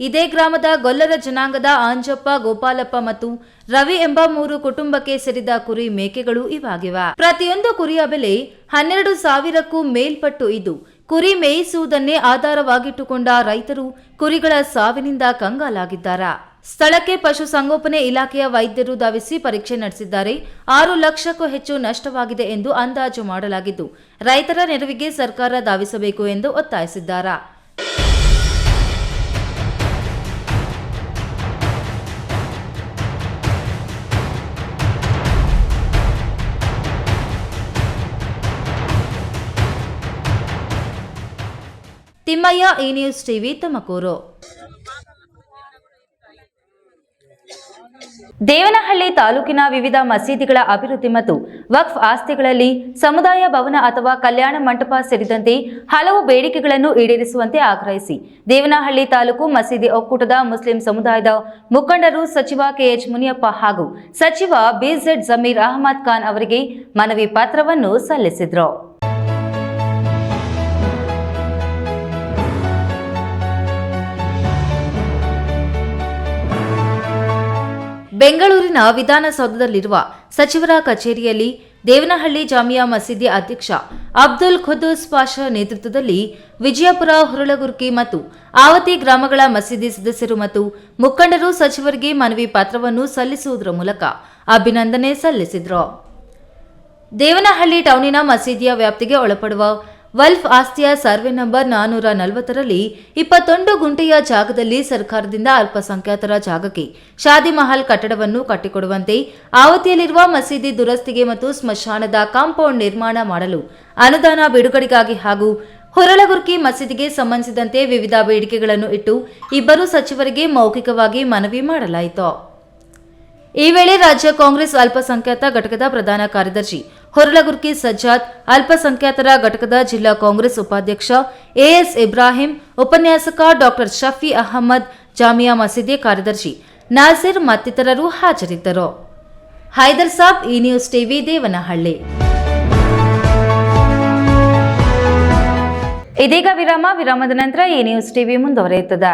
ಇದೇ ಗ್ರಾಮದ ಗೊಲ್ಲರ ಜನಾಂಗದ ಆಂಜಪ್ಪ, ಗೋಪಾಲಪ್ಪ ಮತ್ತು ರವಿ ಎಂಬ ಮೂರು ಕುಟುಂಬಕ್ಕೆ ಸೇರಿದ ಕುರಿ ಮೇಕೆಗಳು ಇವಾಗಿವೆ. ಪ್ರತಿಯೊಂದು ಕುರಿಯ ಬೆಲೆ ಹನ್ನೆರಡು ಸಾವಿರಕ್ಕೂ ಮೇಲ್ಪಟ್ಟು ಇದ್ದು, ಕುರಿ ಮೇಯಿಸುವುದನ್ನೇ ಆಧಾರವಾಗಿಟ್ಟುಕೊಂಡ ರೈತರು ಕುರಿಗಳ ಸಾವಿನಿಂದ ಕಂಗಾಲಾಗಿದ್ದಾರೆ. ಸ್ಥಳಕ್ಕೆ ಪಶುಸಂಗೋಪನೆ ಇಲಾಖೆಯ ವೈದ್ಯರು ಧಾವಿಸಿ ಪರೀಕ್ಷೆ ನಡೆಸಿದ್ದಾರೆ. ಆರು ಲಕ್ಷಕ್ಕೂ ಹೆಚ್ಚು ನಷ್ಟವಾಗಿದೆ ಎಂದು ಅಂದಾಜು ಮಾಡಲಾಗಿದ್ದು, ರೈತರ ನೆರವಿಗೆ ಸರ್ಕಾರ ಧಾವಿಸಬೇಕು ಎಂದು ಒತ್ತಾಯಿಸಿದ್ದಾರೆ. ತಿಮ್ಮಯ್ಯ ಈ ನ್ಯೂಸ್ ಟಿವಿ, ತುಮಕೂರು. ದೇವನಹಳ್ಳಿ ತಾಲೂಕಿನ ವಿವಿಧ ಮಸೀದಿಗಳ ಅಭಿವೃದ್ಧಿ ಮತ್ತು ವಕ್ಫ್ ಆಸ್ತಿಗಳಲ್ಲಿ ಸಮುದಾಯ ಭವನ ಅಥವಾ ಕಲ್ಯಾಣ ಮಂಟಪ ಸೇರಿದಂತೆ ಹಲವು ಬೇಡಿಕೆಗಳನ್ನು ಈಡೇರಿಸುವಂತೆ ಆಗ್ರಹಿಸಿ ದೇವನಹಳ್ಳಿ ತಾಲೂಕು ಮಸೀದಿ ಒಕ್ಕೂಟದ ಮುಸ್ಲಿಂ ಸಮುದಾಯದ ಮುಖಂಡರು ಸಚಿವ ಕೆಎಚ್ ಮುನಿಯಪ್ಪ ಹಾಗೂ ಸಚಿವ ಬಿಜೆಡ್ ಜಮೀರ್ ಅಹಮದ್ ಖಾನ್ ಅವರಿಗೆ ಮನವಿ ಪತ್ರವನ್ನು ಸಲ್ಲಿಸಿದರು. ಬೆಂಗಳೂರಿನ ವಿಧಾನಸೌಧದಲ್ಲಿರುವ ಸಚಿವರ ಕಚೇರಿಯಲ್ಲಿ ದೇವನಹಳ್ಳಿ ಜಾಮಿಯಾ ಮಸೀದಿ ಅಧ್ಯಕ್ಷ ಅಬ್ದುಲ್ ಖುದ್ದೂಸ್ ಪಾಷಾ ನೇತೃತ್ವದಲ್ಲಿ ವಿಜಯಪುರ ಹುರಳಗುರ್ಕಿ ಮತ್ತು ಆವತಿ ಗ್ರಾಮಗಳ ಮಸೀದಿ ಸದಸ್ಯರು ಮತ್ತು ಮುಖಂಡರು ಸಚಿವರಿಗೆ ಮನವಿ ಪತ್ರವನ್ನು ಸಲ್ಲಿಸುವುದರ ಮೂಲಕ ಅಭಿನಂದನೆ ಸಲ್ಲಿಸಿದರು. ದೇವನಹಳ್ಳಿ ಟೌನಿನ ಮಸೀದಿಯ ವ್ಯಾಪ್ತಿಗೆ ಒಳಪಡುವ ವಲ್ಫ್ ಆಸ್ತಿಯ ಸರ್ವೆ ನಂಬರ್ ನಾನೂರ ನಲವತ್ತರಲ್ಲಿ ಇಪ್ಪತ್ತೊಂದು ಗುಂಟೆಯ ಜಾಗದಲ್ಲಿ ಸರ್ಕಾರದಿಂದ ಅಲ್ಪಸಂಖ್ಯಾತರ ಜಾಗಕ್ಕೆ ಶಾದಿ ಮಹಲ್ ಕಟ್ಟಡವನ್ನು ಕಟ್ಟಿಕೊಡುವಂತೆ ಆವತಿಯಲ್ಲಿರುವ ಮಸೀದಿ ದುರಸ್ತಿಗೆ ಮತ್ತು ಸ್ಮಶಾನದ ಕಾಂಪೌಂಡ್ ನಿರ್ಮಾಣ ಮಾಡಲು ಅನುದಾನ ಬಿಡುಗಡೆಗಾಗಿ ಹಾಗೂ ಹೊರಳಗುರ್ಕಿ ಮಸೀದಿಗೆ ಸಂಬಂಧಿಸಿದಂತೆ ವಿವಿಧ ಬೇಡಿಕೆಗಳನ್ನು ಇಟ್ಟು ಇಬ್ಬರು ಸಚಿವರಿಗೆ ಮೌಖಿಕವಾಗಿ ಮನವಿ ಮಾಡಲಾಯಿತು. ಈ ವೇಳೆ ರಾಜ್ಯ ಕಾಂಗ್ರೆಸ್ ಅಲ್ಪಸಂಖ್ಯಾತ ಘಟಕದ ಪ್ರಧಾನ ಕಾರ್ಯದರ್ಶಿ ಹೊರಳಗುರ್ಕಿ ಸಜ್ಜಾದ್ ಅಲ್ಪಸಂಖ್ಯಾತರ ಘಟಕದ ಜಿಲ್ಲಾ ಕಾಂಗ್ರೆಸ್ ಉಪಾಧ್ಯಕ್ಷ ಎಎಸ್ ಇಬ್ರಾಹಿಂ, ಉಪನ್ಯಾಸಕ ಡಾಕ್ಟರ್ ಶಫಿ ಅಹಮದ್, ಜಾಮಿಯಾ ಮಸೀದಿ ಕಾರ್ಯದರ್ಶಿ ನಾಸಿರ್ ಮತ್ತಿತರರು ಹಾಜರಿದ್ದರು. ಹೈದರ್ ಸಾಬ್, ಈ ನ್ಯೂಸ್ ಟಿವಿ, ದೇವನಹಳ್ಳಿ. ಇದೀಗ ವಿರಾಮ, ವಿರಾಮದ ನಂತರ ಈ ನ್ಯೂಸ್ ಟಿವಿ ಮುಂದುವರಿಯುತ್ತದೆ.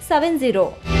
70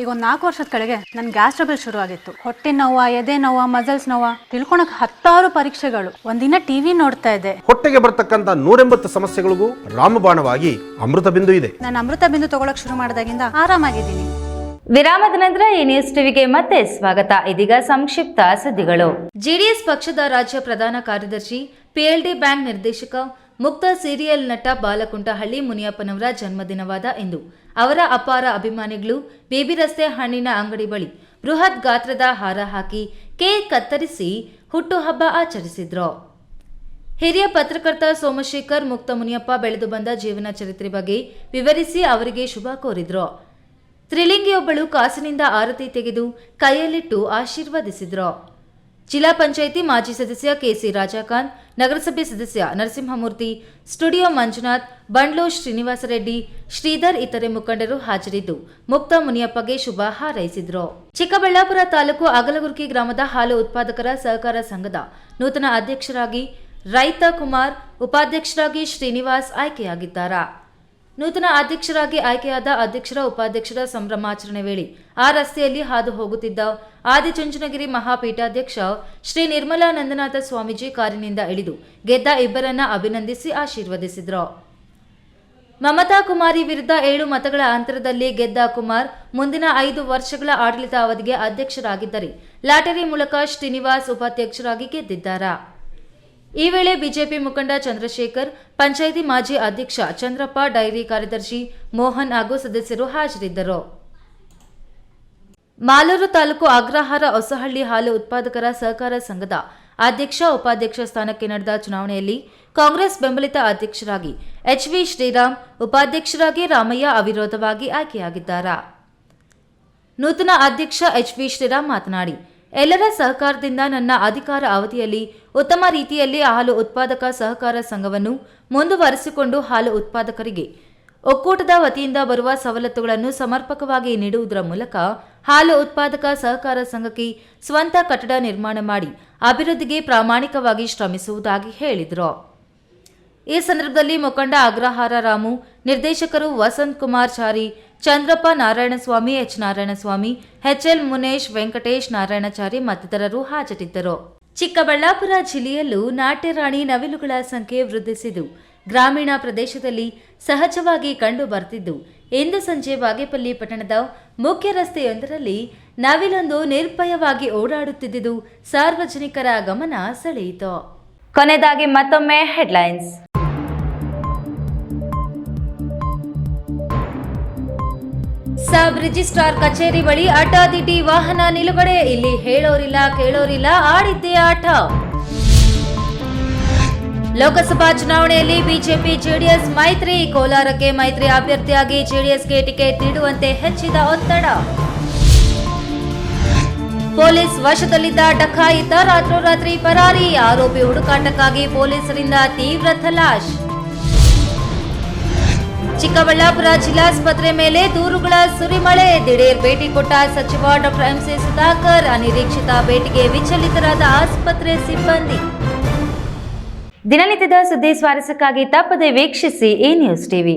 ಈಗ ಒಂದು ನಾಲ್ಕು ವರ್ಷದ ಕೆಳಗೆ ನನ್ನ ಗ್ಯಾಸ್ ಟ್ರಬಲ್ ಶುರು ಆಗಿತ್ತು. ಹೊಟ್ಟೆ ನೋವ ಎದೆ ನೋವ ಮಸಲ್ಸ್ ನೋವ ತಿಳ್ಕೊಳಕ್ ಹತ್ತಾರು ಪರೀಕ್ಷೆಗಳು. ಒಂದಿನ ಟಿವಿ ನೋಡ್ತಾ ಇದ್ದೆ. ಹೊಟ್ಟೆಗೆ ಬರ್ತಕ್ಕಂತ ನೂರೆಂಬತ್ತು ಸಮಸ್ಯೆಗಳಿಗೂ ರಾಮಬಾಣವಾಗಿ ಅಮೃತ ಬಿಂದು ಇದೆ. ನಾನು ಅಮೃತ ಬಿಂದು ತಗೊಳಕ್ ಶುರು ಮಾಡಿದಾಗಿಂದ ಆರಾಮಾಗಿದ್ದೀನಿ. ವಿರಾಮದ ನಂತರ ಈ ನ್ಯೂಸ್ ಟಿವಿಗೆ ಮತ್ತೆ ಸ್ವಾಗತ. ಇದೀಗ ಸಂಕ್ಷಿಪ್ತ ಸುದ್ದಿಗಳು. ಜೆಡಿಎಸ್ ಪಕ್ಷದ ರಾಜ್ಯ ಪ್ರಧಾನ ಕಾರ್ಯದರ್ಶಿ ಪಿಎಲ್ಡಿ ಬ್ಯಾಂಕ್ ನಿರ್ದೇಶಕ ಮುಕ್ತ ಸೀರಿಯಲ್ ನಟ ಬಾಲಕುಂಟಹಳ್ಳಿ ಮುನಿಯಪ್ಪನವರ ಜನ್ಮದಿನವಾದ ಇಂದು. ಅವರ ಅಪಾರ ಅಭಿಮಾನಿಗಳು ಬೇಬಿ ರಸ್ತೆ ಹಣ್ಣಿನ ಅಂಗಡಿ ಬಳಿ ಬೃಹತ್ ಗಾತ್ರದ ಹಾರ ಹಾಕಿ ಕೇಕ್ ಕತ್ತರಿಸಿ ಹುಟ್ಟುಹಬ್ಬ ಆಚರಿಸಿದ್ರು. ಹಿರಿಯ ಪತ್ರಕರ್ತ ಸೋಮಶೇಖರ್, ಮುಕ್ತ ಮುನಿಯಪ್ಪ ಬೆಳೆದು ಬಂದ ಜೀವನ ಚರಿತ್ರೆ ಬಗ್ಗೆ ವಿವರಿಸಿ ಅವರಿಗೆ ಶುಭ ಕೋರಿದ್ರು. ತ್ರಿಲಿಂಗಿಯೊಬ್ಬಳು ಕಾಸಿನಿಂದ ಆರತಿ ತೆಗೆದು ಕೈಯಲ್ಲಿಟ್ಟು ಆಶೀರ್ವದಿಸಿದ್ರು. ಜಿಲ್ಲಾ ಪಂಚಾಯಿತಿ ಮಾಜಿ ಸದಸ್ಯ ಕೆಸಿ ರಾಜಾಕಾಂತ್, ನಗರಸಭೆ ಸದಸ್ಯ ನರಸಿಂಹಮೂರ್ತಿ, ಸ್ಟುಡಿಯೋ ಮಂಜುನಾಥ್, ಬಂಡ್ಲೋ ಶ್ರೀನಿವಾಸ ರೆಡ್ಡಿ ಶ್ರೀಧರ್ ಇತರೆ ಮುಖಂಡರು ಹಾಜರಿದ್ದು. ಮುಕ್ತ ಮುನಿಯಪ್ಪಗೆ ಶುಭ ಹಾರೈಸಿದರು. ಚಿಕ್ಕಬಳ್ಳಾಪುರ ತಾಲೂಕು ಅಗಲಗುರ್ಕಿ ಗ್ರಾಮದ ಹಾಲು ಉತ್ಪಾದಕರ ಸಹಕಾರ ಸಂಘದ ನೂತನ ಅಧ್ಯಕ್ಷರಾಗಿ ರೈತ ಕುಮಾರ್, ಉಪಾಧ್ಯಕ್ಷರಾಗಿ ಶ್ರೀನಿವಾಸ್ ಆಯ್ಕೆಯಾಗಿದ್ದಾರಾ. ನೂತನ ಅಧ್ಯಕ್ಷರಾಗಿ ಆಯ್ಕೆಯಾದ ಅಧ್ಯಕ್ಷರ ಉಪಾಧ್ಯಕ್ಷರ ಸಂಭ್ರಮಾಚರಣೆ ವೇಳೆ ಆ ರಸ್ತೆಯಲ್ಲಿ ಹಾದು ಹೋಗುತ್ತಿದ್ದ ಆದಿಚುಂಚನಗಿರಿ ಮಹಾಪೀಠಾಧ್ಯಕ್ಷ ಶ್ರೀ ನಿರ್ಮಲಾ ನಂದನಾಥ ಸ್ವಾಮೀಜಿ ಕಾರಿನಿಂದ ಇಳಿದು ಗೆದ್ದ ಇಬ್ಬರನ್ನ ಅಭಿನಂದಿಸಿ ಆಶೀರ್ವದಿಸಿದರು. ಮಮತಾ ಕುಮಾರಿ ವಿರುದ್ಧ ಏಳು ಮತಗಳ ಅಂತರದಲ್ಲಿ ಗೆದ್ದ ಕುಮಾರ್ ಮುಂದಿನ ಐದು ವರ್ಷಗಳ ಆಡಳಿತ ಅವಧಿಗೆ ಅಧ್ಯಕ್ಷರಾಗಿದ್ದರೆ ಲಾಟರಿ ಮೂಲಕ ಶ್ರೀನಿವಾಸ್ ಉಪಾಧ್ಯಕ್ಷರಾಗಿ ಗೆದ್ದಿದ್ದಾರಾ? ಈ ವೇಳೆ ಬಿಜೆಪಿ ಮುಖಂಡ ಚಂದ್ರಶೇಖರ್, ಪಂಚಾಯಿತಿ ಮಾಜಿ ಅಧ್ಯಕ್ಷ ಚಂದ್ರಪ್ಪ, ಡೈರಿ ಕಾರ್ಯದರ್ಶಿ ಮೋಹನ್ ಹಾಗೂ ಸದಸ್ಯರು ಹಾಜರಿದ್ದರು. ಮಾಲೂರು ತಾಲೂಕು ಅಗ್ರಹಾರ ಹೊಸಹಳ್ಳಿ ಹಾಲು ಉತ್ಪಾದಕರ ಸಹಕಾರ ಸಂಘದ ಅಧ್ಯಕ್ಷ ಉಪಾಧ್ಯಕ್ಷ ಸ್ಥಾನಕ್ಕೆ ನಡೆದ ಚುನಾವಣೆಯಲ್ಲಿ ಕಾಂಗ್ರೆಸ್ ಬೆಂಬಲಿತ ಅಧ್ಯಕ್ಷರಾಗಿ ಎಚ್ ವಿ ಶ್ರೀರಾಮ್, ಉಪಾಧ್ಯಕ್ಷರಾಗಿ ರಾಮಯ್ಯ ಅವಿರೋಧವಾಗಿ ಆಯ್ಕೆಯಾಗಿದ್ದಾರೆ. ನೂತನ ಅಧ್ಯಕ್ಷ ಎಚ್ ವಿ ಶ್ರೀರಾಮ್ ಮಾತನಾಡಿ ಎಲ್ಲರ ಸಹಕಾರದಿಂದ ನನ್ನ ಅಧಿಕಾರ ಅವಧಿಯಲ್ಲಿ ಉತ್ತಮ ರೀತಿಯಲ್ಲಿ ಹಾಲು ಉತ್ಪಾದಕ ಸಹಕಾರ ಸಂಘವನ್ನು ಮುಂದುವರೆಸಿಕೊಂಡು ಹಾಲು ಉತ್ಪಾದಕರಿಗೆ ಒಕ್ಕೂಟದ ವತಿಯಿಂದ ಬರುವ ಸವಲತ್ತುಗಳನ್ನು ಸಮರ್ಪಕವಾಗಿ ನೀಡುವುದರ ಮೂಲಕ ಹಾಲು ಉತ್ಪಾದಕ ಸಹಕಾರ ಸಂಘಕ್ಕೆ ಸ್ವಂತ ಕಟ್ಟಡ ನಿರ್ಮಾಣ ಮಾಡಿ ಅಭಿವೃದ್ಧಿಗೆ ಪ್ರಾಮಾಣಿಕವಾಗಿ ಶ್ರಮಿಸುವುದಾಗಿ ಹೇಳಿದರು. ಈ ಸಂದರ್ಭದಲ್ಲಿ ಮುಖಂಡ ಅಗ್ರಹಾರ ರಾಮು, ನಿರ್ದೇಶಕರು ವಸಂತ್ ಕುಮಾರ್ ಚಾರಿ, ಚಂದ್ರಪ್ಪ ನಾರಾಯಣಸ್ವಾಮಿ, ಎಚ್ ನಾರಾಯಣಸ್ವಾಮಿ, ಎಚ್ಎಲ್ ಮುನೇಶ್ ವೆಂಕಟೇಶ್ ನಾರಾಯಣಚಾರಿ ಮತ್ತಿತರರು ಹಾಜರಿದ್ದರು. ಚಿಕ್ಕಬಳ್ಳಾಪುರ ಜಿಲ್ಲೆಯಲ್ಲೂ ನಾಟ್ಯರಾಣಿ ನವಿಲುಗಳ ಸಂಖ್ಯೆ ವೃದ್ಧಿಸಿದ್ದು. ಗ್ರಾಮೀಣ ಪ್ರದೇಶದಲ್ಲಿ ಸಹಜವಾಗಿ ಕಂಡು ಬರ್ತಿದ್ದು. ಇಂದು ಸಂಜೆ ಬಾಗೇಪಲ್ಲಿ ಪಟ್ಟಣದ ಮುಖ್ಯ ರಸ್ತೆಯೊಂದರಲ್ಲಿ ನವಿಲೊಂದು ನಿರ್ಭಯವಾಗಿ ಓಡಾಡುತ್ತಿದ್ದುದು ಸಾರ್ವಜನಿಕರ ಗಮನ ಸೆಳೆಯಿತು. ಕೊನೆಯದಾಗಿ ಮತ್ತೊಮ್ಮೆ ಹೆಡ್ಲೈನ್ಸ್. ಸಬ್ ರಿಜಿಸ್ಟ್ರಾರ್ ಕಚೇರಿ ಬಳಿ ಅಟಾದಿಟಿ ವಾಹನ ನಿಲುಗಡೆ. ಇಲ್ಲಿ ಹೇಳೋರಿಲ್ಲ, ಕೇಳೋರಿಲ್ಲ, ಆಡಿದ್ದೇ ಆಟ. ಲೋಕಸಭಾ ಚುನಾವಣೆಯಲ್ಲಿ ಬಿಜೆಪಿ, ಜೆಡಿಎಸ್ ಮೈತ್ರಿ. ಕೋಲಾರಕ್ಕೆ ಮೈತ್ರಿ ಅಭ್ಯರ್ಥಿಯಾಗಿ ಜೆಡಿಎಸ್ಗೆ ಟಿಕೆಟ್ ನೀಡುವಂತೆ ಹೆಚ್ಚಿದ ಒತ್ತಡ. ಪೊಲೀಸ್ ವಶದಲ್ಲಿದ್ದ ಡಕಾಯಿತ ರಾತ್ರೋರಾತ್ರಿ ಪರಾರಿ. ಆರೋಪಿ ಹುಡುಕಾಟಕ್ಕಾಗಿ ಪೊಲೀಸರಿಂದ ತೀವ್ರ ತಲಾಶ್. ಚಿಕ್ಕಬಳ್ಳಾಪುರ ಜಿಲ್ಲಾಸ್ಪತ್ರೆ ಮೇಲೆ ದೂರುಗಳ ಸುರಿಮಳೆ. ದಿಢೀರ್ ಭೇಟಿ ಕೊಟ್ಟ ಸಚಿವ ಡಾಕ್ಟರ್ ಎಂಸಿ ಸುಧಾಕರ್ ಅನಿರೀಕ್ಷಿತ ಭೇಟಿಗೆ ವಿಚಲಿತರಾದ ಆಸ್ಪತ್ರೆ ಸಿಬ್ಬಂದಿ. ದಿನನಿತ್ಯದ ಸುದ್ದಿ ಸ್ವಾರಸ್ಯಕ್ಕಾಗಿ ತಪ್ಪದೆ ವೀಕ್ಷಿಸಿ ಈ ನ್ಯೂಸ್ ಟಿವಿ.